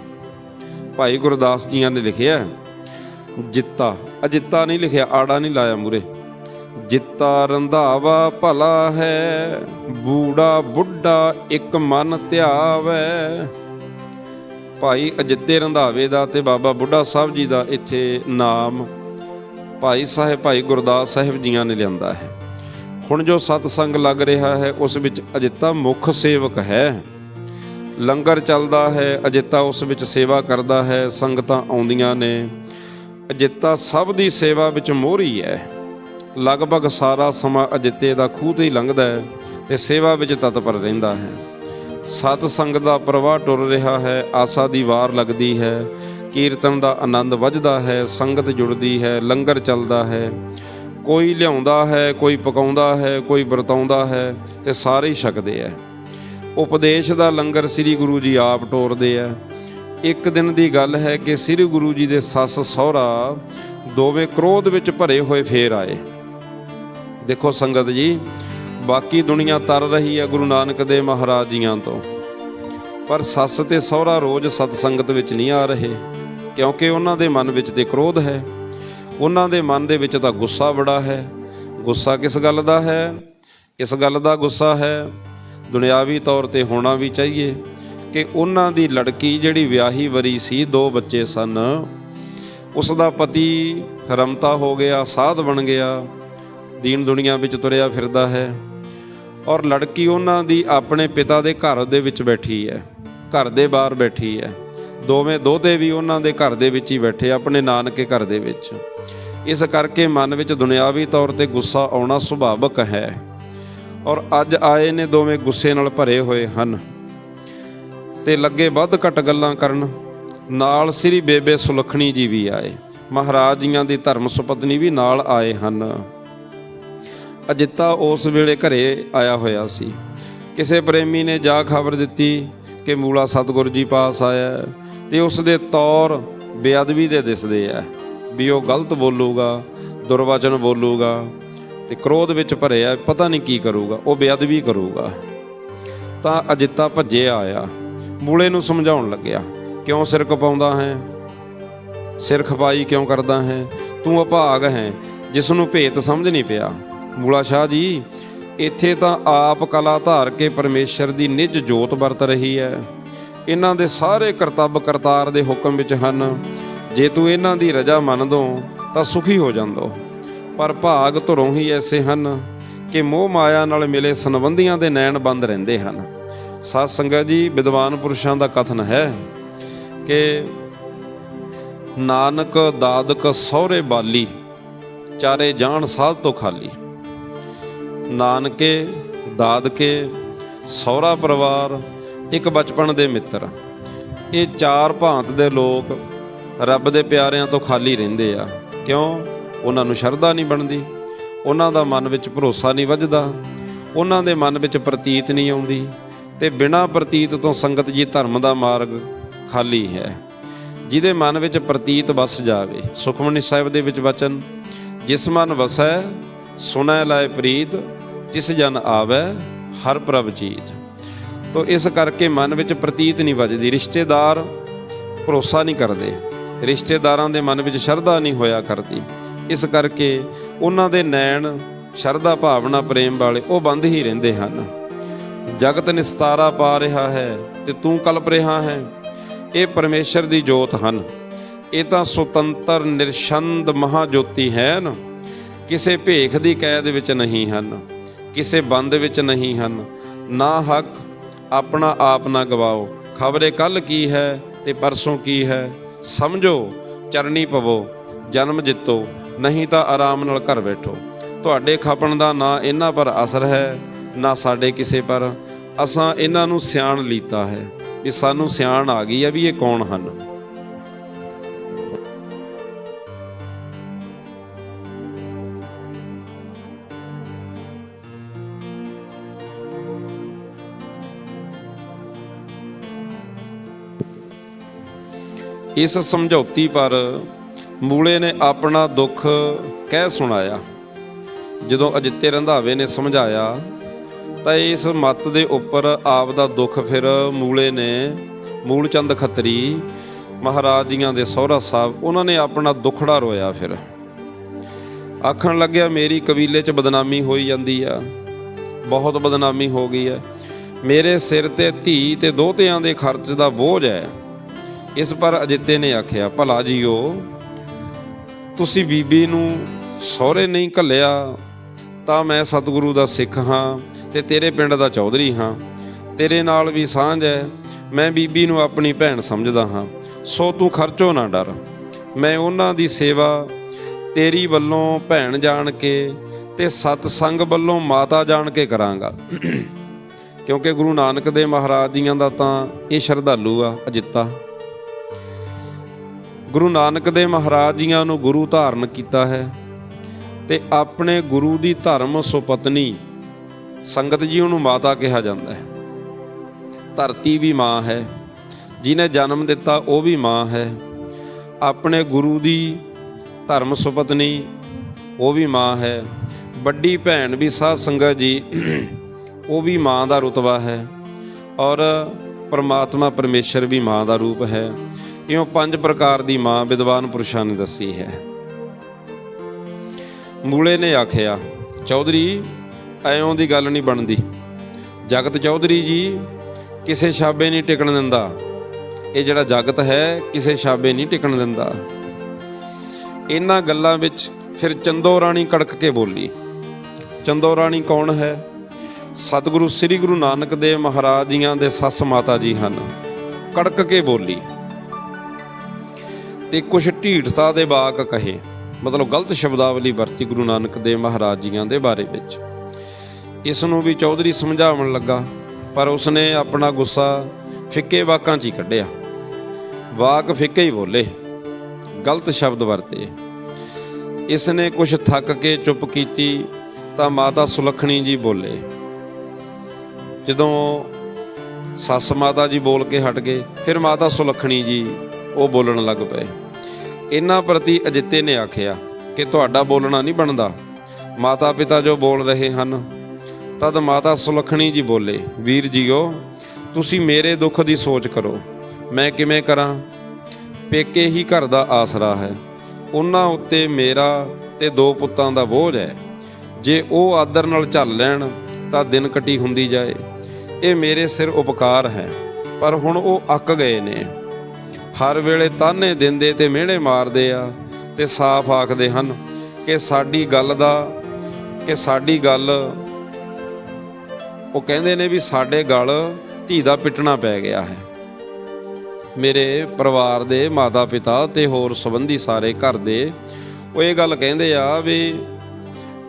ਭਾਈ ਗੁਰਦਾਸ ਜੀਆਂ ਨੇ ਲਿਖਿਆ, ਜਿੱਤਾ। ਅਜਿੱਤਾ ਨਹੀਂ ਲਿਖਿਆ, ਆੜਾ ਨਹੀਂ ਲਾਇਆ ਮੂਰੇ। ਜਿੱਤਾ ਰੰਧਾਵਾ ਭਲਾ ਹੈ, ਬੂੜਾ ਬੁੱਢਾ ਇੱਕ ਮਨ ਧਿਆਵੈ। ਭਾਈ ਅਜਿੱਤੇ ਰੰਧਾਵੇ ਦਾ ਤੇ ਬਾਬਾ ਬੁੱਢਾ ਸਾਹਿਬ ਜੀ ਦਾ ਇੱਥੇ ਨਾਮ ਭਾਈ ਸਾਹਿਬ, ਭਾਈ ਗੁਰਦਾਸ ਸਾਹਿਬ ਜੀਆਂ ਨੇ ਲਿਆਂਦਾ ਹੈ। ਹੁਣ ਜੋ ਸਤਸੰਗ ਲੱਗ ਰਿਹਾ ਹੈ, ਉਸ ਵਿੱਚ ਅਜਿੱਤਾ ਮੁੱਖ ਸੇਵਕ ਹੈ। ਲੰਗਰ ਚੱਲਦਾ ਹੈ, ਅਜਿੱਤਾ ਉਸ ਵਿੱਚ ਸੇਵਾ ਕਰਦਾ ਹੈ, ਸੰਗਤਾਂ ਆਉਂਦੀਆਂ ਨੇ। ਅਜਿੱਤਾ ਸਭ ਦੀ ਸੇਵਾ ਵਿੱਚ ਮੋਹਰੀ ਹੈ। ਲਗਭਗ ਸਾਰਾ ਸਮਾਂ ਅਜਿੱਤੇ ਦਾ ਖੂਹ ਤੇ ਹੀ ਲੰਘਦਾ ਹੈ ਤੇ ਸੇਵਾ ਵਿੱਚ ਤਤਪਰ ਰਹਿੰਦਾ ਹੈ। ਸਤ ਸੰਗ ਦਾ ਪ੍ਰਵਾਹ ਟੁਰ ਰਿਹਾ ਹੈ, ਆਸਾ ਦੀ ਵਾਰ ਲੱਗਦੀ ਹੈ, ਕੀਰਤਨ ਦਾ ਆਨੰਦ ਵੱਜਦਾ ਹੈ, ਸੰਗਤ ਜੁੜਦੀ ਹੈ, ਲੰਗਰ ਚੱਲਦਾ ਹੈ। ਕੋਈ ਲਿਆਉਂਦਾ ਹੈ, ਕੋਈ ਪਕਾਉਂਦਾ ਹੈ, ਕੋਈ ਵਰਤਾਉਂਦਾ ਹੈ ਤੇ ਸਾਰੇ ਹੀ ਛਕਦੇ ਹੈ। ਉਪਦੇਸ਼ ਦਾ ਲੰਗਰ ਸ੍ਰੀ ਗੁਰੂ ਜੀ ਆਪ ਟੋਰਦੇ ਆ ਇੱਕ ਦਿਨ ਦੀ ਗੱਲ ਹੈ ਕਿ ਸ੍ਰੀ ਗੁਰੂ ਜੀ ਦੇ ਸੱਸ ਸਹੁਰਾ ਦੋਵੇਂ ਕ੍ਰੋਧ ਵਿੱਚ ਭਰੇ ਹੋਏ ਫੇਰ ਆਏ। ਦੇਖੋ ਸੰਗਤ ਜੀ, ਬਾਕੀ ਦੁਨੀਆ ਤਰ ਰਹੀ ਹੈ ਗੁਰੂ ਨਾਨਕ ਦੇ ਮਹਾਰਾਜ ਜੀਆਂ ਤੋਂ। ਪਰ ਸੱਸ ਤੇ ਸਹੁਰਾ ਰੋਜ਼ ਸਤ ਸੰਗਤ ਵਿੱਚ ਨਹੀਂ ਆ ਰਹੇ, ਕਿਉਂਕਿ ਉਹਨਾਂ ਦੇ ਮਨ ਵਿੱਚ ਤੇ ਕ੍ਰੋਧ ਹੈ। ਉਹਨਾਂ ਦੇ ਮਨ ਦੇ ਵਿੱਚ ਤਾਂ ਗੁੱਸਾ ਬੜਾ ਹੈ। ਗੁੱਸਾ ਕਿਸ ਗੱਲ ਦਾ ਹੈ? ਇਸ ਗੱਲ ਦਾ ਗੁੱਸਾ ਹੈ, ਦੁਨਿਆਵੀ ਤੌਰ ਤੇ ਹੋਣਾ ਵੀ ਚਾਹੀਏ, ਕਿ ਉਹਨਾਂ ਦੀ ਲੜਕੀ ਜਿਹੜੀ ਵਿਆਹੀ ਵਰੀ ਸੀ, ਦੋ ਬੱਚੇ ਸਨ, ਉਸ ਦਾ ਪਤੀ ਰਮਤਾ ਹੋ ਗਿਆ, ਸਾਧ ਬਣ ਗਿਆ। ਦੀਨ ਦੁਨੀਆ ਵਿੱਚ ਤੁਰਿਆ ਫਿਰਦਾ ਹੈ ਔਰ ਲੜਕੀ ਉਹਨਾਂ ਦੀ ਆਪਣੇ ਪਿਤਾ ਦੇ ਘਰ ਦੇ ਵਿੱਚ ਬੈਠੀ ਹੈ, ਘਰ ਦੇ ਬਾਹਰ ਬੈਠੀ ਹੈ। ਦੋਵੇਂ ਦੋਤੇ ਵੀ ਉਹਨਾਂ ਦੇ ਘਰ ਦੇ ਵਿੱਚ ਹੀ ਬੈਠੇ, ਆਪਣੇ ਨਾਨਕੇ ਘਰ ਦੇ ਵਿੱਚ। ਇਸ ਕਰਕੇ ਮਨ ਵਿੱਚ ਦੁਨਿਆਵੀ ਤੌਰ ਤੇ ਗੁੱਸਾ ਆਉਣਾ ਸੁਭਾਵਕ ਹੈ ਔਰ ਅੱਜ ਆਏ ਨੇ ਦੋਵੇਂ ਗੁੱਸੇ ਨਾਲ ਭਰੇ ਹੋਏ ਹਨ। ਤੇ ਲੱਗੇ ਵੱਧ ਘਟ ਗੱਲਾਂ ਕਰਨ, ਨਾਲ ਸ੍ਰੀ ਬੇਬੇ ਸੁਲਖਣੀ ਜੀ ਵੀ ਆਏ ਮਹਾਰਾਜ ਜੀਆਂ ਦੀ ਧਰਮ ਸੁਪਤਨੀ ਵੀ ਨਾਲ ਆਏ ਹਨ। ਅਜਿੱਤਾ ਉਸ ਵੇਲੇ ਘਰੇ ਆਇਆ ਹੋਇਆ ਸੀ। ਕਿਸੇ ਪ੍ਰੇਮੀ ਨੇ ਜਾ ਖਬਰ ਦਿੱਤੀ ਕਿ ਮੂਲਾ ਸਤਗੁਰ ਜੀ ਪਾਸ ਆਇਆ ਹੈ ਤੇ ਉਸ ਦੇ ਤੌਰ ਬੇਅਦਬੀ ਦੇ ਦਿਸਦੇ ਆ ਵੀ ਉਹ ਗਲਤ ਬੋਲੂਗਾ, ਦੁਰਵਚਨ ਬੋਲੂਗਾ ਤੇ ਕ੍ਰੋਧ ਵਿੱਚ ਭਰਿਆ ਪਤਾ ਨਹੀਂ ਕੀ ਕਰੂਗਾ, ਉਹ ਬੇਅਦਬੀ ਕਰੂਗਾ। ਤਾਂ ਅਜਿੱਤਾ ਭੱਜਿਆ ਆਇਆ। ਮੂਲੇ ਨੂੰ ਸਮਝਾਉਣ ਲੱਗਿਆ, ਕਿਉਂ ਸਿਰ ਕਪਾਉਂਦਾ ਹੈ? ਸਿਰ ਖਪਾਈ ਕਿਉਂ ਕਰਦਾ ਹੈ? ਤੂੰ ਅਭਾਗ ਹੈ ਜਿਸ ਨੂੰ ਭੇਤ ਸਮਝ ਨਹੀਂ ਪਿਆ। ਮੂਲਾ ਸ਼ਾਹ ਜੀ, ਇੱਥੇ ਤਾਂ ਆਪ ਕਲਾ ਧਾਰ ਕੇ ਪਰਮੇਸ਼ਰ ਦੀ ਨਿਜ ਜੋਤ ਵਰਤ ਰਹੀ ਹੈ। ਇਹਨਾਂ ਦੇ ਸਾਰੇ ਕਰਤੱਵ ਕਰਤਾਰ ਦੇ ਹੁਕਮ ਵਿੱਚ ਹਨ। ਜੇ ਤੂੰ ਇਹਨਾਂ ਦੀ ਰਜਾ ਮੰਨਦੋ, ਤਾਂ ਸੁਖੀ ਹੋ ਜਾਂਦੋ। ਪਰ ਭਾਗ ਧੁਰੋਂ ਹੀ ਐਸੇ ਹਨ ਕਿ ਮੋਹ ਮਾਇਆ ਨਾਲ ਮਿਲੇ ਸੰਬੰਧੀਆਂ ਦੇ ਨੈਣ ਬੰਦ ਰਹਿੰਦੇ ਹਨ। ਸਾਧ ਸੰਗਤ ਜੀ, ਵਿਦਵਾਨ ਪੁਰਸ਼ਾਂ ਦਾ ਕਥਨ ਹੈ ਕਿ ਨਾਨਕ, ਦਾਦਕ, ਸਹੁਰੇ ਬਾਲੀ, ਚਾਰੇ ਜਾਣ ਸਾਧ ਤੋਂ ਖਾਲੀ। ਨਾਨਕੇ, ਦਾਦਕੇ, ਸਹੁਰਾ ਪਰਿਵਾਰ, ਇੱਕ ਬਚਪਨ ਦੇ ਮਿੱਤਰ। ਇਹ ਚਾਰ ਭਾਂਤ ਦੇ ਲੋਕ ਰੱਬ ਦੇ ਪਿਆਰਿਆਂ ਤੋਂ ਖਾਲੀ ਰਹਿੰਦੇ ਆ। ਕਿਉਂ? ਉਹਨਾਂ ਨੂੰ ਸ਼ਰਧਾ ਨਹੀਂ ਬਣਦੀ। ਉਹਨਾਂ ਦਾ ਮਨ ਵਿੱਚ ਭਰੋਸਾ ਨਹੀਂ ਵੱਜਦਾ। ਉਹਨਾਂ ਦੇ ਮਨ ਵਿੱਚ ਪ੍ਰਤੀਤ ਨਹੀਂ ਆਉਂਦੀ। ਤੇ ਬਿਨਾਂ ਪ੍ਰਤੀਤ ਤੋਂ ਸੰਗਤ ਜੀ ਧਰਮ ਦਾ ਮਾਰਗ ਖਾਲੀ ਹੈ। ਜਿਹਦੇ ਮਨ ਵਿੱਚ ਪ੍ਰਤੀਤ ਵਸ ਜਾਵੇ, ਸੁਖਮਨੀ ਸਾਹਿਬ ਦੇ ਵਿੱਚ ਵਚਨ, ਜਿਸ ਮਨ ਵਸੈ, ਸੁਣੈ ਲਾਇ ਪ੍ਰੀਤ ਜਿਸ ਜਨ ਆਵੈ, ਹਰ ਪ੍ਰਭ ਚੀਜ਼ ਤੋ ਇਸ ਕਰਕੇ ਮਨ ਵਿੱਚ ਪ੍ਰਤੀਤ ਨਹੀਂ ਵੱਜਦੀ, ਰਿਸ਼ਤੇਦਾਰ ਭਰੋਸਾ ਨਹੀਂ ਕਰਦੇ, ਰਿਸ਼ਤੇਦਾਰਾਂ ਦੇ ਮਨ ਵਿੱਚ ਸ਼ਰਧਾ ਨਹੀਂ ਹੋਇਆ ਕਰਦੀ। ਇਸ ਕਰਕੇ ਉਹਨਾਂ ਦੇ ਨੈਣ, ਸ਼ਰਧਾ ਭਾਵਨਾ, ਪ੍ਰੇਮ ਵਾਲੇ ਉਹ ਬੰਦ ਹੀ ਰਹਿੰਦੇ ਹਨ। ਜਗਤ ਨਿਸਤਾਰਾ ਪਾ ਰਿਹਾ ਹੈ ਤੇ ਤੂੰ ਕਲਪ ਰਿਹਾ ਹੈ, ਇਹ ਪਰਮੇਸ਼ਰ ਦੀ ਜੋਤ ਹਨ। ਇਹ ਤਾਂ ਸੁਤੰਤਰ, ਨਿਰਸ਼ੰਦ ਮਹਾਜੋਤੀ ਹੈ ਨਾ ਕਿਸੇ ਭੇਖ ਦੀ ਕੈਦ ਵਿੱਚ ਨਹੀਂ ਹਨ। ਕਿਸੇ ਬੰਦ ਵਿੱਚ ਨਹੀਂ ਹਨ। ਨਾ ਹੱਕ, ਆਪਣਾ ਆਪ ਨਾ ਗਵਾਓ। ਖਬਰੇ ਕੱਲ ਕੀ ਹੈ ਤੇ ਪਰਸੋਂ ਕੀ ਹੈ? ਸਮਝੋ ਚਰਨੀ ਪਵੋ, ਜਨਮ ਜਿੱਤੋ, ਨਹੀਂ ਤਾਂ ਆਰਾਮ ਨਾਲ ਘਰ ਬੈਠੋ। ਤੁਹਾਡੇ ਖਪਣ ਦਾ ਨਾ ਇਹਨਾਂ ਪਰ ਅਸਰ ਹੈ, ਨਾ ਸਾਡੇ ਕਿਸੇ ਪਰ। ਅਸਾਂ ਇਹਨਾਂ ਨੂੰ ਸਿਆਣ ਲੀਤਾ ਹੈ। ਵੀ ਸਾਨੂੰ ਸਿਆਣ ਆ ਗਈ ਹੈ ਵੀ ਇਹ ਕੌਣ ਹਨ? ਇਸ ਸਮਝੌਤੀ ਪਰ ਮੂਲੇ ਨੇ ਆਪਣਾ ਦੁੱਖ ਕਹਿ ਸੁਣਾਇਆ। ਜਦੋਂ ਅਜਿੱਤੇ ਰੰਧਾਵੇ ਨੇ ਸਮਝਾਇਆ, ਤਾਂ ਇਸ ਮੱਤ ਦੇ ਉੱਪਰ ਆਪ ਦਾ ਦੁੱਖ ਫਿਰ ਮੂਲੇ ਨੇ ਮੂਲਚੰਦ ਖੱਤਰੀ ਮਹਾਰਾਜ ਜੀਆਂ ਦੇ ਸਹੁਰਾ ਸਾਹਿਬ, ਉਹਨਾਂ ਨੇ ਆਪਣਾ ਦੁੱਖੜਾ ਰੋਇਆ ਫਿਰ। ਆਖਣ ਲੱਗਿਆ, ਮੇਰੀ ਕਬੀਲੇ 'ਚ ਬਦਨਾਮੀ ਹੋਈ ਜਾਂਦੀ ਆ। ਬਹੁਤ ਬਦਨਾਮੀ ਹੋ ਗਈ ਹੈ ਮੇਰੇ ਸਿਰ ਤੇ ਧੀ ਤੇ ਦੋਹਤਿਆਂ ਦੇ ਖਰਚ ਦਾ ਬੋਝ ਹੈ। ਇਸ ਪਰ ਅਜਿੱਤੇ ਨੇ ਆਖਿਆ, ਭਲਾ ਜੀਓ, ਤੁਸੀਂ ਬੀਬੀ ਨੂੰ ਸਹੁਰੇ ਨਹੀਂ ਘੱਲਿਆ, ਤਾਂ ਮੈਂ ਸਤਿਗੁਰੂ ਦਾ ਸਿੱਖ ਹਾਂ ਤੇ ਤੇਰੇ ਪਿੰਡ ਦਾ ਚੌਧਰੀ ਹਾਂ। ਤੇਰੇ ਨਾਲ ਵੀ ਸਾਂਝ ਹੈ, ਮੈਂ ਬੀਬੀ ਨੂੰ ਆਪਣੀ ਭੈਣ ਸਮਝਦਾ ਹਾਂ। ਸੋ ਤੂੰ ਖਰਚੋ ਨਾ ਡਰ। ਮੈਂ ਉਹਨਾਂ ਦੀ ਸੇਵਾ ਤੇਰੀ ਵੱਲੋਂ ਭੈਣ ਜਾਣ ਕੇ ਤੇ ਸਤ ਸੰਗ ਵੱਲੋਂ ਮਾਤਾ ਜਾਣ ਕੇ ਕਰਾਂਗਾ। ਕਿਉਂਕਿ ਗੁਰੂ ਨਾਨਕ ਦੇ ਮਹਾਰਾਜ ਜੀਆਂ ਦਾ ਤਾਂ ਇਹ ਸ਼ਰਧਾਲੂ ਆ, ਅਜਿੱਤਾ। ਗੁਰੂ ਨਾਨਕ ਦੇ ਮਹਾਰਾਜ ਜੀਆਂ ਨੂੰ ਗੁਰੂ ਧਾਰਨ ਕੀਤਾ ਹੈ ਤੇ ਆਪਣੇ ਗੁਰੂ ਦੀ ਧਰਮ ਸੁਪਤਨੀ ਸੰਗਤ ਜੀ ਉਹਨੂੰ ਮਾਤਾ ਕਿਹਾ ਜਾਂਦਾ ਹੈ। ਧਰਤੀ ਵੀ ਮਾਂ ਹੈ, ਜਿਹਨੇ ਜਨਮ ਦਿੱਤਾ ਉਹ ਵੀ ਮਾਂ ਹੈ। ਆਪਣੇ ਗੁਰੂ ਦੀ ਧਰਮ ਸੁਪਤਨੀ ਉਹ ਵੀ ਮਾਂ ਹੈ। ਵੱਡੀ ਭੈਣ ਵੀ ਸਾਧ ਸੰਗਤ ਜੀ [clears throat] ਉਹ ਵੀ ਮਾਂ ਦਾ ਰੁਤਬਾ ਹੈ। ਔਰ ਪਰਮਾਤਮਾ ਪਰਮੇਸ਼ਰ ਵੀ ਮਾਂ ਦਾ ਰੂਪ ਹੈ। ਇਉਂ ਪੰਜ ਪ੍ਰਕਾਰ ਦੀ ਮਾਂ ਵਿਦਵਾਨ ਪੁਰਸ਼ਾਂ ਨੇ ਦੱਸੀ ਹੈ। ਮੂਲੇ ਨੇ ਆਖਿਆ, ਚੌਧਰੀ, ਐਉਂ ਦੀ ਗੱਲ ਨਹੀਂ ਬਣਦੀ। ਜਗਤ ਚੌਧਰੀ ਜੀ, ਕਿਸੇ ਛਾਬੇ ਨਹੀਂ ਟਿਕਣ ਦਿੰਦਾ। ਇਹ ਜਿਹੜਾ ਜਗਤ ਹੈ, ਕਿਸੇ ਛਾਬੇ ਨਹੀਂ ਟਿਕਣ ਦਿੰਦਾ। ਇਹਨਾਂ ਗੱਲਾਂ ਵਿੱਚ ਫਿਰ ਚੰਦੋ ਰਾਣੀ ਕੜਕ ਕੇ ਬੋਲੀ, ਚੰਦੋ ਰਾਣੀ ਕੌਣ ਹੈ? ਸਤਿਗੁਰੂ ਸ੍ਰੀ ਗੁਰੂ ਨਾਨਕ ਦੇਵ ਮਹਾਰਾਜ ਜੀਆਂ ਦੇ ਸੱਸ ਮਾਤਾ ਜੀ ਹਨ। ਕੜਕ ਕੇ ਬੋਲੀ ਤੇ ਕੁਝ ਢੀਠਤਾ ਦੇ ਵਾਕ ਕਹੇ, ਮਤਲਬ ਗਲਤ ਸ਼ਬਦਾਵਲੀ ਵਰਤੀ ਗੁਰੂ ਨਾਨਕ ਦੇਵ ਮਹਾਰਾਜ ਜੀਆਂ ਦੇ ਬਾਰੇ ਵਿੱਚ। ਇਸ ਨੂੰ ਵੀ ਚੌਧਰੀ ਸਮਝਾਉਣ ਲੱਗਾ, ਪਰ ਉਸਨੇ ਆਪਣਾ ਗੁੱਸਾ ਫਿੱਕੇ ਵਾਕਾਂ 'ਚ ਹੀ ਕੱਢਿਆ। ਵਾਕ ਫਿੱਕੇ ਹੀ ਬੋਲੇ, ਗਲਤ ਸ਼ਬਦ ਵਰਤੇ। ਇਸ ਨੇ ਕੁਝ ਥੱਕ ਕੇ ਚੁੱਪ ਕੀਤੀ, ਤਾਂ ਮਾਤਾ ਸੁਲੱਖਣੀ ਜੀ ਬੋਲੇ। ਜਦੋਂ ਸੱਸ ਮਾਤਾ ਜੀ ਬੋਲ ਕੇ ਹਟ ਗਏ, ਫਿਰ ਮਾਤਾ ਸੁਲੱਖਣੀ ਜੀ ਉਹ ਬੋਲਣ ਲੱਗ ਪਏ। ਇਹਨਾਂ ਪ੍ਰਤੀ ਅਜਿੱਤੇ ਨੇ ਆਖਿਆ ਕਿ ਤੁਹਾਡਾ ਬੋਲਣਾ ਨਹੀਂ ਬਣਦਾ। ਮਾਤਾ ਪਿਤਾ ਜੋ ਬੋਲ ਰਹੇ ਹਨ, ਤਦ ਮਾਤਾ ਸੁਲੱਖਣੀ ਜੀ ਬੋਲੇ, ਵੀਰ ਜੀਓ, ਤੁਸੀਂ ਮੇਰੇ ਦੁੱਖ ਦੀ ਸੋਚ ਕਰੋ। ਮੈਂ ਕਿਵੇਂ ਕਰਾਂ? ਪੇਕੇ ਹੀ ਘਰ ਦਾ ਆਸਰਾ ਹੈ। ਉਹਨਾਂ ਉੱਤੇ ਮੇਰਾ ਤੇ ਦੋ ਪੁੱਤਾਂ ਦਾ ਬੋਝ ਹੈ। ਜੇ ਉਹ ਆਦਰ ਨਾਲ ਚੱਲ ਲੈਣ, ਤਾਂ ਦਿਨ ਕਟੀ ਹੁੰਦੀ ਜਾਏ। ਇਹ ਮੇਰੇ ਸਿਰ ਉਪਕਾਰ ਹੈ। ਪਰ ਹੁਣ ਉਹ ਅੱਕ ਗਏ ਨੇ। ਹਰ ਵੇਲੇ ਤਾਨੇ ਦਿੰਦੇ ਤੇ ਮਿਹਣੇ ਮਾਰਦੇ ਆ ਤੇ ਸਾਫ਼ ਆਖਦੇ ਹਨ ਕਿ ਸਾਡੀ ਗੱਲ ਦਾ, ਕਿ ਸਾਡੀ ਗੱਲ, ਉਹ ਕਹਿੰਦੇ ਨੇ ਵੀ ਸਾਡੇ ਗਲ ਧੀ ਦਾ ਪਿੱਟਣਾ ਪੈ ਗਿਆ ਹੈ। ਮੇਰੇ ਪਰਿਵਾਰ ਦੇ ਮਾਤਾ ਪਿਤਾ ਤੇ ਹੋਰ ਸੰਬੰਧੀ ਸਾਰੇ ਘਰ ਦੇ ਉਹ ਇਹ ਗੱਲ ਕਹਿੰਦੇ ਆ ਵੀ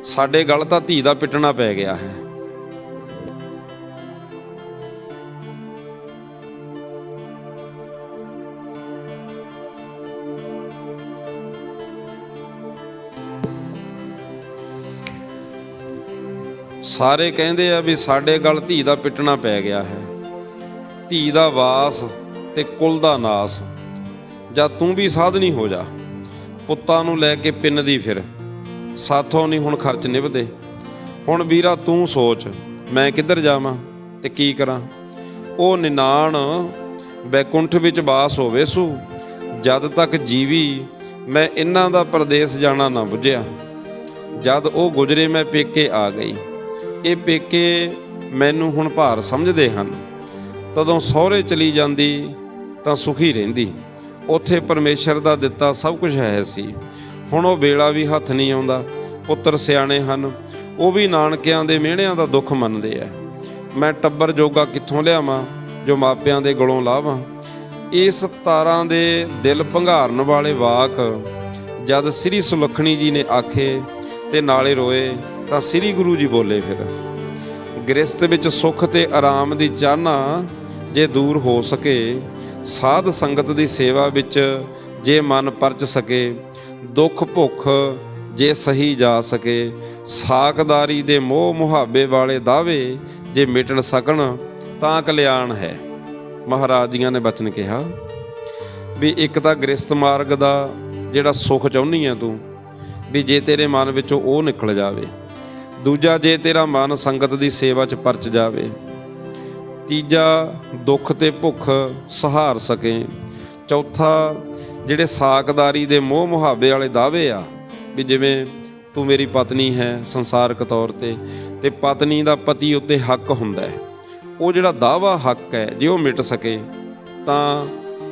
ਸਾਡੇ ਗਲ ਤਾਂ ਧੀ ਦਾ ਪਿੱਟਣਾ ਪੈ ਗਿਆ ਹੈ। ਸਾਰੇ ਕਹਿੰਦੇ ਆ ਵੀ ਸਾਡੇ ਗਲ ਧੀ ਦਾ ਪਿੱਟਣਾ ਪੈ ਗਿਆ ਹੈ। ਧੀ ਦਾ ਵਾਸ ਤੇ ਕੁਲ ਦਾ ਨਾਸ। ਜਾਂ ਤੂੰ ਵੀ ਸਾਧਨੀ ਹੋ ਜਾ। ਪੁੱਤਾਂ ਨੂੰ ਲੈ ਕੇ ਪਿੰਨਦੀ ਫਿਰ। ਸਾਥੋਂ ਨਹੀਂ ਹੁਣ ਖਰਚ ਨਿਭਦੇ। ਹੁਣ ਵੀਰਾ ਤੂੰ ਸੋਚ, ਮੈਂ ਕਿੱਧਰ ਜਾਵਾਂ ਤੇ ਕੀ ਕਰਾਂ? ਉਹ ਨਿਨਾਣ ਬੈਕੁੰਠ ਵਿੱਚ ਬਾਸ ਹੋਵੇ ਸੂ। ਜਦ ਤੱਕ ਜੀਵੀ, ਮੈਂ ਇਹਨਾਂ ਦਾ ਪਰਦੇਸ ਜਾਣਾ ਨਾ ਬੁੱਝਿਆ। ਜਦ ਉਹ ਗੁਜਰੇ ਮੈਂ ਪੇਕੇ ਆ ਗਈ। ਇਹ ਪੇਕੇ ਮੈਨੂੰ ਹੁਣ ਭਾਰ ਸਮਝਦੇ ਹਨ। ਤਦੋਂ ਸਹੁਰੇ ਚਲੀ ਜਾਂਦੀ ਤਾਂ ਸੁਖੀ ਰਹਿੰਦੀ। ਉੱਥੇ ਪਰਮੇਸ਼ਰ ਦਾ ਦਿੱਤਾ ਸਭ ਕੁਝ ਹੈ ਸੀ। ਹੁਣ ਉਹ ਵੇਲਾ ਵੀ ਹੱਥ ਨਹੀਂ ਆਉਂਦਾ। ਪੁੱਤਰ ਸਿਆਣੇ ਹਨ। ਉਹ ਵੀ ਨਾਨਕਿਆਂ ਦੇ ਮਿਹਣਿਆਂ ਦਾ ਦੁੱਖ ਮੰਨਦੇ ਆ। ਮੈਂ ਟੱਬਰ ਜੋਗਾ ਕਿੱਥੋਂ ਲਿਆਵਾਂ, ਜੋ ਮਾਪਿਆਂ ਦੇ ਗਲੋਂ ਲਾਵਾਂ? ਇਸ ਤਾਰਾਂ ਦੇ ਦਿਲ ਭੰਗਾਰਨ ਵਾਲੇ ਵਾਕ ਜਦ ਸ੍ਰੀ ਸੁਲੱਖਣੀ ਜੀ ਨੇ ਆਖੇ ਤੇ ਨਾਲੇ ਰੋਏ ਤਾਂ ਸ੍ਰੀ ਗੁਰੂ ਜੀ ਬੋਲੇ ਫਿਰ ਗ੍ਰਸਤ ਵਿੱਚ ਸੁੱਖ ਤੇ ਆਰਾਮ ਦੀ ਚਾਹਨਾ ਜੇ ਦੂਰ ਹੋ ਸਕੇ, ਸਾਧ ਸੰਗਤ ਦੀ ਸੇਵਾ ਵਿੱਚ ਜੇ ਮਨ ਪਰਚ ਸਕੇ, ਦੁੱਖ ਭੁੱਖ ਜੇ ਸਹੀ ਜਾ ਸਕੇ ਸਾਕਦਾਰੀ ਦੇ ਮੋਹ ਮੁਹਾਬੇ ਵਾਲੇ ਦਾਵੇ ਜੇ ਮਿਟਣ ਸਕਣ, ਤਾਂ ਕਲਿਆਣ ਹੈ। ਮਹਾਰਾਜ ਜੀਆਂ ਨੇ ਬਚਨ ਕਿਹਾ, ਵੀ ਇੱਕ ਤਾਂ ਗ੍ਰਸਤ ਮਾਰਗ ਦਾ ਜਿਹੜਾ ਸੁੱਖ ਚਾਹੁੰਨੀ ਆ ਤੂੰ, ਵੀ ਜੇ ਤੇਰੇ ਮਨ ਵਿੱਚੋਂ ਉਹ ਨਿਕਲ ਜਾਵੇ। ਦੂਜਾ ਜੇ ਤੇਰਾ ਮਨ ਸੰਗਤ ਦੀ ਸੇਵਾ 'ਚ ਪਰਚ ਜਾਵੇ, ਤੀਜਾ ਦੁੱਖ ਤੇ ਭੁੱਖ ਸਹਾਰ ਸਕੇ, ਚੌਥਾ ਜਿਹੜੇ ਸਾਕਦਾਰੀ ਦੇ ਮੋਹ ਮੁਹਾਬੇ ਵਾਲੇ ਦਾਅਵੇ ਆ, ਵੀ ਜਿਵੇਂ ਤੂੰ ਮੇਰੀ ਪਤਨੀ ਹੈ ਸੰਸਾਰਕ ਤੌਰ ਤੇ ਤੇ ਪਤਨੀ ਦਾ ਪਤੀ ਉੱਤੇ ਹੱਕ ਹੁੰਦਾ ਹੈ, ਉਹ ਜਿਹੜਾ ਦਾਵਾ ਹੱਕ ਹੈ, ਜੇ ਉਹ ਮਿਟ ਸਕੇ, ਤਾਂ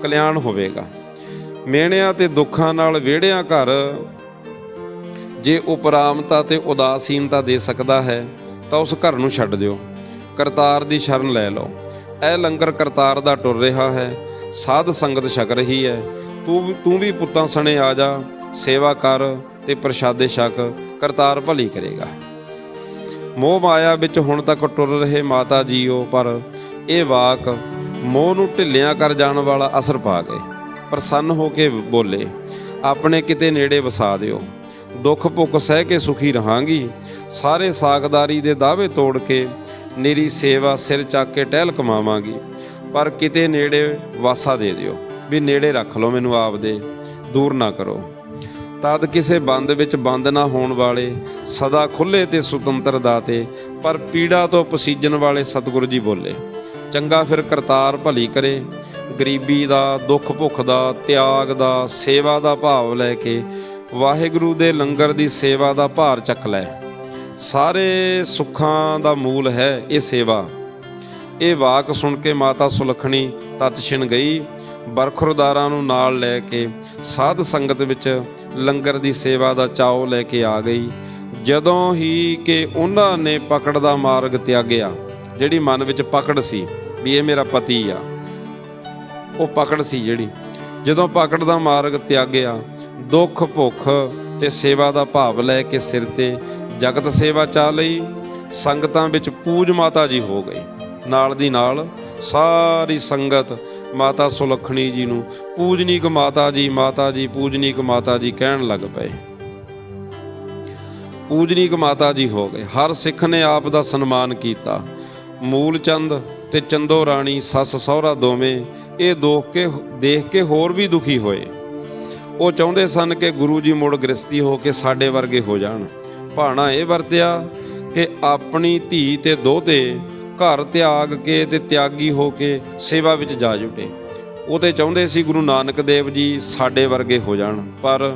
ਕਲਿਆਣ ਹੋਵੇਗਾ। ਮਿਹਣਿਆਂ ਤੇ ਦੁੱਖਾਂ ਨਾਲ ਵਿਹੜਿਆਂ ਘਰ ਜੇ ਉਪਰਾਮਤਾ ਤੇ ਉਦਾਸੀਨਤਾ ਦੇ ਸਕਦਾ ਹੈ, ਤਾਂ ਉਸ ਘਰ ਨੂੰ ਛੱਡ ਦਿਓ। ਕਰਤਾਰ ਦੀ ਸ਼ਰਨ ਲੈ ਲਓ। ਇਹ ਲੰਗਰ ਕਰਤਾਰ ਦਾ ਟੁਰ ਰਿਹਾ ਹੈ। ਸਾਧ ਸੰਗਤ ਛਕ ਰਹੀ ਹੈ। ਤੂੰ ਵੀ ਤੂੰ ਵੀ ਪੁੱਤਾਂ ਸਣੇ ਆ ਜਾ। ਸੇਵਾ ਕਰ ਤੇ ਪ੍ਰਸ਼ਾਦੇ ਛਕ। ਕਰਤਾਰ ਭਲੀ ਕਰੇਗਾ। ਮੋਹ ਮਾਇਆ ਵਿੱਚ ਹੁਣ ਤੱਕ ਟੁਰ ਰਹੇ ਮਾਤਾ ਜੀਓ, ਪਰ ਇਹ ਵਾਕ ਮੋਹ ਨੂੰ ਢਿੱਲਿਆਂ ਕਰ ਜਾਣ ਵਾਲਾ ਅਸਰ ਪਾ ਗਏ। ਪ੍ਰਸੰਨ ਹੋ ਕੇ ਬੋਲੇ, ਆਪਣੇ ਕਿਤੇ ਨੇੜੇ ਵਸਾ ਦਿਓ। ਦੁੱਖ ਭੁੱਖ ਸਹਿ ਕੇ ਸੁਖੀ ਰਹਾਂਗੀ। ਸਾਰੇ ਸਾਗਦਾਰੀ ਦੇ ਦਾਅਵੇ ਤੋੜ ਕੇ ਨਿਰੀ ਸੇਵਾ ਸਿਰ ਚੱਕ ਕੇ ਟਹਿਲ ਕਮਾਵਾਂਗੀ। ਪਰ ਕਿਤੇ ਨੇੜੇ ਵਾਸਾ ਦੇ ਦਿਓ, ਵੀ ਨੇੜੇ ਰੱਖ ਲਓ ਮੈਨੂੰ ਆਪਦੇ ਦੂਰ ਨਾ ਕਰੋ। ਤਦ ਕਿਸੇ ਬੰਦ ਵਿੱਚ ਬੰਦ ਨਾ ਹੋਣ ਵਾਲੇ, ਸਦਾ ਖੁੱਲੇ ਤੇ ਸੁਤੰਤਰ ਦਾਤੇ, ਪਰ ਪੀੜਾ ਤੋਂ ਪਸੀਜਣ ਵਾਲੇ ਸਤਿਗੁਰੂ ਜੀ ਬੋਲੇ, ਚੰਗਾ ਫਿਰ ਕਰਤਾਰ ਭਲੀ ਕਰੇ। ਗਰੀਬੀ ਦਾ, ਦੁੱਖ ਭੁੱਖ ਦਾ, ਤਿਆਗ ਦਾ, ਸੇਵਾ ਦਾ ਭਾਵ ਲੈ ਕੇ ਵਾਹਿਗੁਰੂ ਦੇ ਲੰਗਰ ਦੀ ਸੇਵਾ ਦਾ ਭਾਰ ਚੱਕ ਲੈ। ਸਾਰੇ ਸੁੱਖਾਂ ਦਾ ਮੂਲ ਹੈ ਇਹ ਸੇਵਾ। ਇਹ ਵਾਕ ਸੁਣ ਕੇ ਮਾਤਾ ਸੁਲੱਖਣੀ ਤਤ ਛਿਣ ਗਈ। ਬਰਖੁਰਦਾਰਾਂ ਨੂੰ ਨਾਲ ਲੈ ਕੇ ਸਾਧ ਸੰਗਤ ਵਿੱਚ ਲੰਗਰ ਦੀ ਸੇਵਾ ਦਾ ਚਾਅ ਲੈ ਕੇ ਆ ਗਈ। ਜਦੋਂ ਹੀ ਕਿ ਉਹਨਾਂ ਨੇ ਪਕੜ ਦਾ ਮਾਰਗ ਤਿਆਗਿਆ, ਜਿਹੜੀ ਮਨ ਵਿੱਚ ਪਕੜ ਸੀ ਵੀ ਇਹ ਮੇਰਾ ਪਤੀ ਆ, ਉਹ ਪਕੜ ਸੀ ਜਿਹੜੀ। ਜਦੋਂ ਪਕੜ ਦਾ ਮਾਰਗ ਤਿਆਗਿਆ ਦੁੱਖ, ਭੁੱਖ ਤੇ ਸੇਵਾ ਦਾ ਭਾਵ ਲੈ ਕੇ ਸਿਰ ਤੇ ਜਗਤ ਸੇਵਾ ਚਾ ਲਈ, ਸੰਗਤਾਂ ਵਿੱਚ ਪੂਜ ਮਾਤਾ ਜੀ ਹੋ ਗਏ। ਨਾਲ ਦੀ ਨਾਲ ਸਾਰੀ ਸੰਗਤ ਮਾਤਾ ਸੁਲੱਖਣੀ ਜੀ ਨੂੰ ਪੂਜਨੀਕ ਮਾਤਾ ਜੀ ਮਾਤਾ ਜੀ, ਪੂਜਨੀਕ ਮਾਤਾ ਜੀ ਕਹਿਣ ਲੱਗ ਪਏ। ਪੂਜਨੀਕ ਮਾਤਾ ਜੀ ਹੋ ਗਏ। ਹਰ ਸਿੱਖ ਨੇ ਆਪ ਦਾ ਸਨਮਾਨ ਕੀਤਾ। ਮੂਲ ਚੰਦ ਤੇ ਚੰਦੋ ਰਾਣੀ ਸੱਸ ਸਹੁਰਾ ਦੋਵੇਂ ਇਹ ਦੋਖ ਕੇ, ਦੇਖ ਕੇ ਹੋਰ ਵੀ ਦੁਖੀ ਹੋਏ। ਉਹ ਚਾਹੁੰਦੇ ਸਨ ਕਿ ਗੁਰੂ ਜੀ ਮੁੜ ਗ੍ਰਸਤੀ ਹੋ ਕੇ ਸਾਡੇ ਵਰਗੇ ਹੋ ਜਾਣ। ਭਾਣਾ ਇਹ ਵਰਤਿਆ ਕਿ ਆਪਣੀ ਧੀ ਤੇ ਦੋਤੇ ਘਰ ਤਿਆਗ ਕੇ ਤੇ ਤਿਆਗੀ ਹੋ ਕੇ ਸੇਵਾ ਵਿੱਚ ਜਾ ਜੁਟੇ। ਉਹ ਤੇ ਚਾਹੁੰਦੇ ਸੀ ਗੁਰੂ ਨਾਨਕ ਦੇਵ ਜੀ ਸਾਡੇ ਵਰਗੇ ਹੋ ਜਾਣ, ਪਰ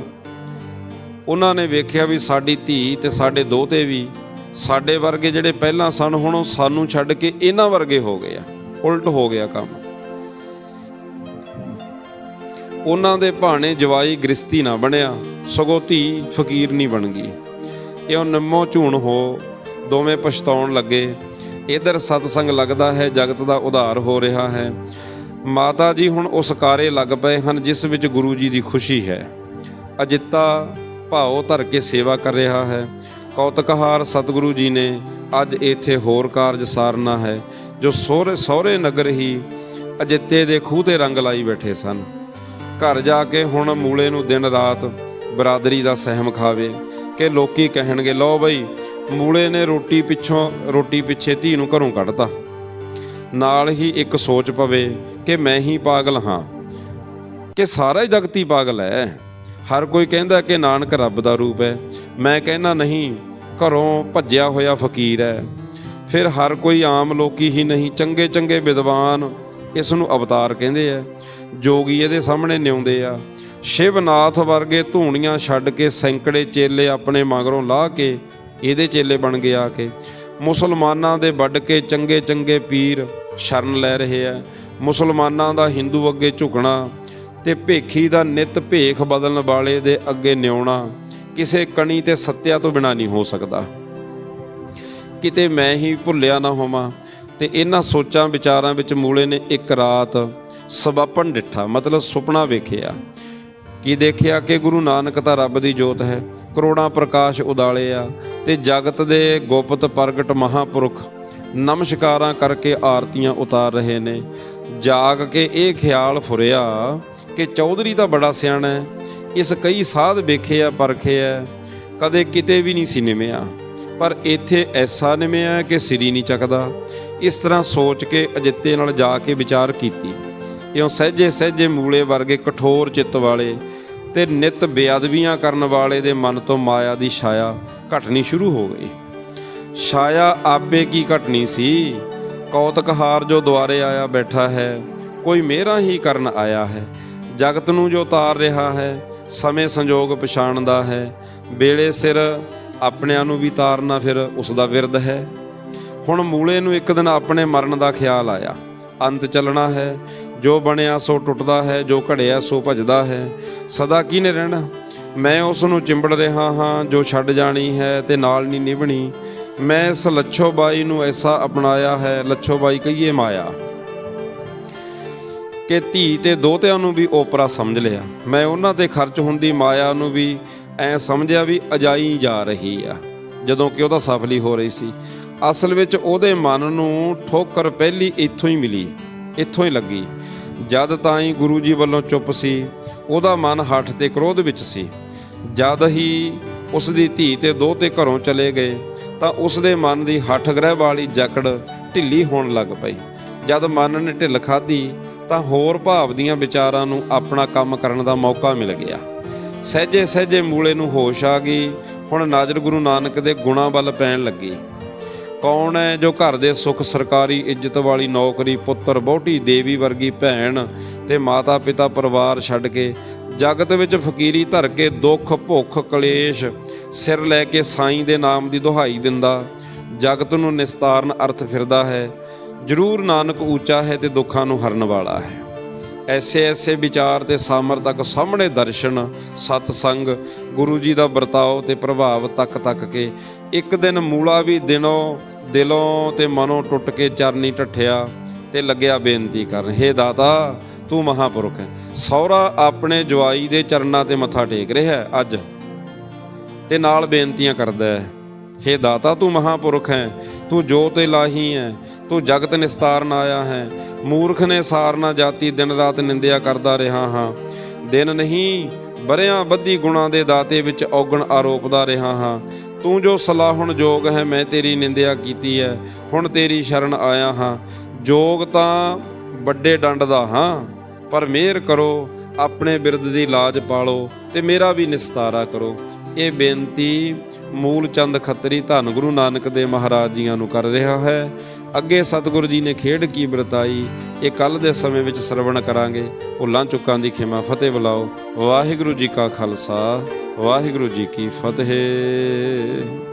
ਉਹਨਾਂ ਨੇ ਵੇਖਿਆ ਵੀ ਸਾਡੀ ਧੀ ਤੇ ਸਾਡੇ ਦੋਤੇ ਵੀ ਸਾਡੇ ਵਰਗੇ ਜਿਹੜੇ ਪਹਿਲਾਂ ਸਨ, ਹੁਣ ਉਹ ਸਾਨੂੰ ਛੱਡ ਕੇ ਇਹਨਾਂ ਵਰਗੇ ਹੋ ਗਏ ਆ, ਉਲਟ ਹੋ ਗਿਆ ਕੰਮ। ਉਹਨਾਂ ਦੇ ਭਾਣੇ ਜਵਾਈ ਗ੍ਰਸਤੀ ਨਾ ਬਣਿਆ, ਸਗੋਂ ਧੀ ਫਕੀਰ ਨਹੀਂ ਬਣ ਗਈ। ਇਉਂ ਨਿੰਮੋ ਝੂਣ ਹੋ ਦੋਵੇਂ ਪਛਤਾਉਣ ਲੱਗੇ। ਇਧਰ ਸਤਸੰਗ ਲੱਗਦਾ ਹੈ, ਜਗਤ ਦਾ ਉਧਾਰ ਹੋ ਰਿਹਾ ਹੈ। ਮਾਤਾ ਜੀ ਹੁਣ ਉਸ ਕਾਰੇ ਲੱਗ ਪਏ ਹਨ, ਜਿਸ ਵਿੱਚ ਗੁਰੂ ਜੀ ਦੀ ਖੁਸ਼ੀ ਹੈ। ਅਜਿੱਤਾ ਭਾਉ ਧਰ ਕੇ ਸੇਵਾ ਕਰ ਰਿਹਾ ਹੈ। ਕੌਤਕਹਾਰ ਸਤਿਗੁਰੂ ਜੀ ਨੇ ਅੱਜ ਇੱਥੇ ਹੋਰ ਕਾਰਜ ਸਾਰਨਾ ਹੈ, ਜੋ ਸੋਹਰੇ ਸਹੁਰੇ ਨਗਰ ਹੀ ਅਜਿੱਤੇ ਦੇ ਖੂਹ ਤੇ ਰੰਗ ਲਾਈ ਬੈਠੇ ਸਨ। ਘਰ ਜਾ ਕੇ ਹੁਣ ਮੂਲੇ ਨੂੰ ਦਿਨ ਰਾਤ ਬਰਾਦਰੀ ਦਾ ਸਹਿਮ ਖਾਵੇ ਕਿ ਲੋਕੀ ਕਹਿਣਗੇ, ਲਓ ਬਈ, ਮੂਲੇ ਨੇ ਰੋਟੀ ਪਿੱਛੋਂ, ਰੋਟੀ ਪਿੱਛੇ ਧੀ ਨੂੰ ਘਰੋਂ ਕੱਢਤਾ। ਨਾਲ ਹੀ ਇੱਕ ਸੋਚ ਪਵੇ ਕਿ ਮੈਂ ਹੀ ਪਾਗਲ ਹਾਂ, ਕਿ ਸਾਰਾ ਹੀ ਜਗਤ ਹੀ ਪਾਗਲ ਹੈ। ਹਰ ਕੋਈ ਕਹਿੰਦਾ ਕਿ ਨਾਨਕ ਰੱਬ ਦਾ ਰੂਪ ਹੈ। ਮੈਂ ਕਹਿੰਦਾ ਨਹੀਂ, ਘਰੋਂ ਭੱਜਿਆ ਹੋਇਆ ਫਕੀਰ ਹੈ। ਫਿਰ ਹਰ ਕੋਈ ਆਮ ਲੋਕੀ ਹੀ ਨਹੀਂ ਚੰਗੇ ਚੰਗੇ ਵਿਦਵਾਨ ਇਸ ਨੂੰ ਅਵਤਾਰ ਕਹਿੰਦੇ ਆ। ਜੋਗੀ ਇਹਦੇ ਸਾਹਮਣੇ ਨਿਉਂਦੇ ਆ। ਸ਼ਿਵਨਾਥ ਵਰਗੇ ਧੂਣੀਆਂ ਛੱਡ ਕੇ ਸੈਂਕੜੇ ਚੇਲੇ ਆਪਣੇ ਮਗਰੋਂ ਲਾਹ ਕੇ ਇਹਦੇ ਚੇਲੇ ਬਣ ਗਏ ਆ ਕੇ। ਮੁਸਲਮਾਨਾਂ ਦੇ ਵੱਢ ਕੇ ਚੰਗੇ ਚੰਗੇ ਪੀਰ ਸ਼ਰਨ ਲੈ ਰਹੇ ਆ। ਮੁਸਲਮਾਨਾਂ ਦਾ ਹਿੰਦੂ ਅੱਗੇ ਝੁਕਣਾ ਤੇ ਭੇਖੀ ਦਾ ਨਿਤ ਭੇਖ ਬਦਲਣ ਵਾਲੇ ਦੇ ਅੱਗੇ ਨਿਉਣਾ ਕਿਸੇ ਕਣੀ ਤੇ ਸੱਤਿਆ ਤੋਂ ਬਿਨਾ ਨਹੀਂ ਹੋ ਸਕਦਾ। ਕਿਤੇ ਮੈਂ ਹੀ ਭੁੱਲਿਆ ਨਾ ਹੋਵਾਂ ਤੇ ਇਹਨਾਂ ਸੋਚਾਂ ਵਿਚਾਰਾਂ ਵਿੱਚ ਮੂਲੇ ਨੇ ਇੱਕ ਰਾਤ ਸਵਾਪਨ ਡਿੱਠਾ, ਮਤਲਬ ਸੁਪਨਾ ਵੇਖਿਆ। ਕੀ ਦੇਖਿਆ ਕਿ ਗੁਰੂ ਨਾਨਕ ਤਾਂ ਰੱਬ ਦੀ ਜੋਤ ਹੈ, ਕਰੋੜਾਂ ਪ੍ਰਕਾਸ਼ ਉਦਾਲੇ ਆ ਤੇ ਜਗਤ ਦੇ ਗੁਪਤ ਪ੍ਰਗਟ ਮਹਾਪੁਰਖ ਨਮਸਕਾਰਾਂ ਕਰਕੇ ਆਰਤੀਆਂ ਉਤਾਰ ਰਹੇ ਨੇ। ਜਾਗ ਕੇ ਇਹ ਖਿਆਲ ਫੁਰਿਆ ਕਿ ਚੌਧਰੀ ਤਾਂ ਬੜਾ ਸਿਆਣਾ ਹੈ, ਇਸ ਕਈ ਸਾਧ ਵੇਖੇ ਆ ਪਰਖੇ ਆ ਕਦੇ ਕਿਤੇ ਵੀ ਨਹੀਂ ਸੀ ਨਿਮਿਆ। ਪਰ ਇੱਥੇ ਐਸਾ ਨਿਮਿਆ ਕਿ ਸਿਰੀ ਨਹੀਂ ਚੱਕਦਾ। ਇਸ ਤਰ੍ਹਾਂ ਸੋਚ ਕੇ ਅਜਿੱਤੇ ਨਾਲ ਜਾ ਕੇ ਵਿਚਾਰ ਕੀਤੀ। ਇਉਂ ਸਹਿਜੇ ਸਹਿਜੇ ਮੂਲੇ ਵਰਗੇ ਕਠੋਰ ਚਿੱਤ ਵਾਲੇ ਤੇ ਨਿਤ ਬੇਅਦਬੀਆਂ ਕਰਨ ਵਾਲੇ ਦੇ ਮਨ ਤੋਂ ਮਾਇਆ ਦੀ ਛਾਇਆ ਘਟਣੀ ਸ਼ੁਰੂ ਹੋ ਗਈ। ਛਾਇਆ ਆਪੇ ਕੀ ਘਟਣੀ ਸੀ? ਕੌਤਕਹਾਰ ਜੋ ਦੁਆਰੇ ਆਇਆ ਬੈਠਾ ਹੈ, ਕੋਈ ਮੇਰਾ ਹੀ ਕਰਨ ਆਇਆ ਹੈ। ਜਗਤ ਨੂੰ ਜੋ ਤਾਰ ਰਿਹਾ ਹੈ, ਸਮੇਂ ਸੰਜੋਗ ਪਛਾਣਦਾ ਹੈ। ਵੇਲੇ ਸਿਰ ਆਪਣਿਆਂ ਨੂੰ ਵੀ ਤਾਰਨਾ ਫਿਰ ਉਸ ਦਾ ਵਿਰਧ ਹੈ। ਹੁਣ ਮੂਲੇ ਨੂੰ ਇੱਕ ਦਿਨ ਆਪਣੇ ਮਰਨ ਦਾ ਖਿਆਲ ਆਇਆ। ਅੰਤ ਚੱਲਣਾ ਹੈ। ਜੋ ਬਣਿਆ ਸੋ ਟੁੱਟਦਾ ਹੈ, ਜੋ ਘੜਿਆ ਸੋ ਭਜਦਾ ਹੈ। ਸਦਾ ਕਿਹਨੇ ਰਹਿਣਾ? ਮੈਂ ਉਸ ਨੂੰ ਚਿੰਬੜ ਰਿਹਾ ਹਾਂ, ਜੋ ਛੱਡ ਜਾਣੀ ਹੈ ਤੇ ਨਾਲ ਨਹੀਂ ਨਿਭਣੀ। ਮੈਂ ਇਸ ਲੱਛੋ ਬਾਈ ਨੂੰ ਐਸਾ ਅਪਣਾਇਆ ਹੈ, ਲੱਛੋ ਬਾਈ ਕਹੀਏ ਮਾਇਆ। ਕਿ ਧੀ ਤੇ ਦੋਤਿਆਂ ਨੂੰ ਵੀ ਓਪਰਾ ਸਮਝ ਲਿਆ। ਮੈਂ ਉਹਨਾਂ ਤੇ ਖਰਚ ਹੁੰਦੀ ਮਾਇਆ ਨੂੰ ਵੀ ਐ ਸਮਝਿਆ ਵੀ ਅਜਾਈ ਜਾ ਰਹੀ ਆ, ਜਦੋਂ ਕਿ ਉਹਦਾ ਸਫਲੀ ਹੋ ਰਹੀ ਸੀ। ਅਸਲ ਵਿੱਚ ਉਹਦੇ ਮਨ ਨੂੰ ਠੋਕਰ ਪਹਿਲੀ ਇੱਥੋਂ ਹੀ ਮਿਲੀ, ਇੱਥੋਂ ਹੀ ਲੱਗੀ। ਜਦ ਤਾਈਂ ਗੁਰੂ ਜੀ ਵੱਲੋਂ ਚੁੱਪ ਸੀ, ਉਹਦਾ ਮਨ ਹੱਠ ਤੇ ਕ੍ਰੋਧ ਵਿੱਚ ਸੀ। ਜਦ ਹੀ ਉਸ ਦੀ ਧੀ ਤੇ ਦੋਤੇ ਘਰੋਂ ਚਲੇ ਗਏ, ਤਾਂ ਉਸ ਦੇ ਮਨ ਦੀ ਹੱਠ ਗ੍ਰਹਿ ਵਾਲੀ ਜਕੜ ਢਿੱਲੀ ਹੋਣ ਲੱਗ ਪਈ। ਜਦ ਮਨ ਨੇ ਢਿੱਲ ਖਾਧੀ, ਤਾਂ ਹੋਰ ਭਾਵ ਦੀਆਂ ਵਿਚਾਰਾਂ ਨੂੰ ਆਪਣਾ ਕੰਮ ਕਰਨ ਦਾ ਮੌਕਾ ਮਿਲ ਗਿਆ। ਸਹਿਜੇ ਸਹਿਜੇ ਮੂਲੇ ਨੂੰ ਹੋਸ਼ ਆ ਗਈ, ਹੁਣ ਨਾਜ਼ਰ ਗੁਰੂ ਨਾਨਕ ਦੇ ਗੁਣਾਂ ਵੱਲ ਪੈਣ ਲੱਗੀ। ਕੌਣ ਹੈ ਜੋ ਘਰ ਦੇ ਸੁੱਖ ਸਰਕਾਰੀ ਇੱਜ਼ਤ ਵਾਲੀ ਨੌਕਰੀ ਪੁੱਤਰ ਬਹੁਟੀ ਦੇਵੀ ਵਰਗੀ ਭੈਣ ਤੇ ਮਾਤਾ ਪਿਤਾ ਪਰਿਵਾਰ ਛੱਡ ਕੇ ਜਗਤ ਵਿੱਚ ਫਕੀਰੀ ਧਰ ਕੇ ਦੁੱਖ, ਭੁੱਖ, ਕਲੇਸ਼ ਸਿਰ ਲੈ ਕੇ ਸਾਈਂ ਦੇ ਨਾਮ ਦੀ ਦੁਹਾਈ ਦਿੰਦਾ। ਜਗਤ ਨੂੰ ਨਿਸਤਾਰਨ ਅਰਥ ਫਿਰਦਾ ਹੈ, ਜ਼ਰੂਰ ਨਾਨਕ ਉੱਚਾ ਹੈ ਤੇ ਦੁੱਖਾਂ ਨੂੰ ਹਰਨ ਵਾਲਾ ਹੈ। ਐਸੇ ਐਸੇ ਵਿਚਾਰ ਤੇ ਸਾਮਰ ਤੱਕ ਸਾਹਮਣੇ ਦਰਸ਼ਨ ਸਤ ਸੰਗ ਗੁਰੂ ਜੀ ਦਾ ਵਰਤਾਓ ਤੇ ਪ੍ਰਭਾਵ ਤੱਕ ਤੱਕ ਕੇ ਇੱਕ ਦਿਨ ਮੂਲਾ ਵੀ ਦਿਨੋਂ, ਦਿਲੋਂ ਤੇ ਮਨੋਂ ਟੁੱਟ ਕੇ ਚਰਨੀ ਢੱਠਿਆ ਤੇ ਲੱਗਿਆ ਬੇਨਤੀ ਕਰਨ, ਹੇ ਦਾਤਾ, ਤੂੰ ਮਹਾਪੁਰਖ ਹੈ। ਸਹੁਰਾ ਆਪਣੇ ਜਵਾਈ ਦੇ ਚਰਨਾਂ ਤੇ ਮੱਥਾ ਟੇਕ ਰਿਹਾ ਹੈ ਅੱਜ ਤੇ ਨਾਲ ਬੇਨਤੀਆਂ ਕਰਦਾ ਹੈ। ਹੇ ਦਾਤਾ, ਤੂੰ ਮਹਾਪੁਰਖ ਹੈ, ਤੂੰ ਜੋਤ ਇਲਾਹੀ ਹੈ, ਤੂੰ ਜਗਤ ਨਿਸਤਾਰਨ ਆਇਆ ਹੈ। ਮੂਰਖ ਨੇ ਸਾਰਨਾ ਜਾਤੀ, ਦਿਨ ਰਾਤ ਨਿੰਦਿਆ ਕਰਦਾ ਰਿਹਾ ਹਾਂ। ਦਿਨ ਨਹੀਂ, ਬਰਿਆਂ ਬੱਧੀ ਗੁਣਾਂ ਦੇ ਦਾਤੇ ਵਿੱਚ ਔਗਣ ਆਰੋਪਦਾ ਰਿਹਾ ਹਾਂ। ਤੂੰ ਜੋ ਸਲਾਹੁਣ ਜੋਗ ਹੈ, ਮੈਂ ਤੇਰੀ ਨਿੰਦਿਆ ਕੀਤੀ ਹੈ। ਹੁਣ ਤੇਰੀ ਸ਼ਰਨ ਆਇਆ ਹਾਂ। ਜੋਗ ਤਾਂ ਵੱਡੇ ਡੰਡ ਦਾ ਹਾਂ, ਪਰ ਮਿਹਰ ਕਰੋ, ਆਪਣੇ ਬਿਰਦ ਦੀ ਲਾਜ ਪਾਲੋ ਤੇ ਮੇਰਾ ਵੀ ਨਿਸਤਾਰਾ ਕਰੋ। ਇਹ ਬੇਨਤੀ ਮੂਲ ਚੰਦ ਖੱਤਰੀ ਧੰਨ ਗੁਰੂ ਨਾਨਕ ਦੇ ਮਹਾਰਾਜ ਜੀਆਂ ਨੂੰ ਕਰ ਰਿਹਾ ਹੈ। ਅੱਗੇ ਸਤਿਗੁਰੂ ਜੀ ਨੇ ਖੇਡ ਕੀ ਵਰਤਾਈ, ਇਹ ਕੱਲ ਦੇ ਸਮੇਂ ਵਿੱਚ ਸਰਵਣ ਕਰਾਂਗੇ। ਭੁੱਲਾਂ ਚੁੱਕਾਂ ਦੀ ਖਿਮਾ ਫਤਿਹ ਬੁਲਾਓ। ਵਾਹਿਗੁਰੂ ਜੀ ਕਾ ਖਾਲਸਾ, ਵਾਹਿਗੁਰੂ ਜੀ ਕੀ ਫਤਿਹ।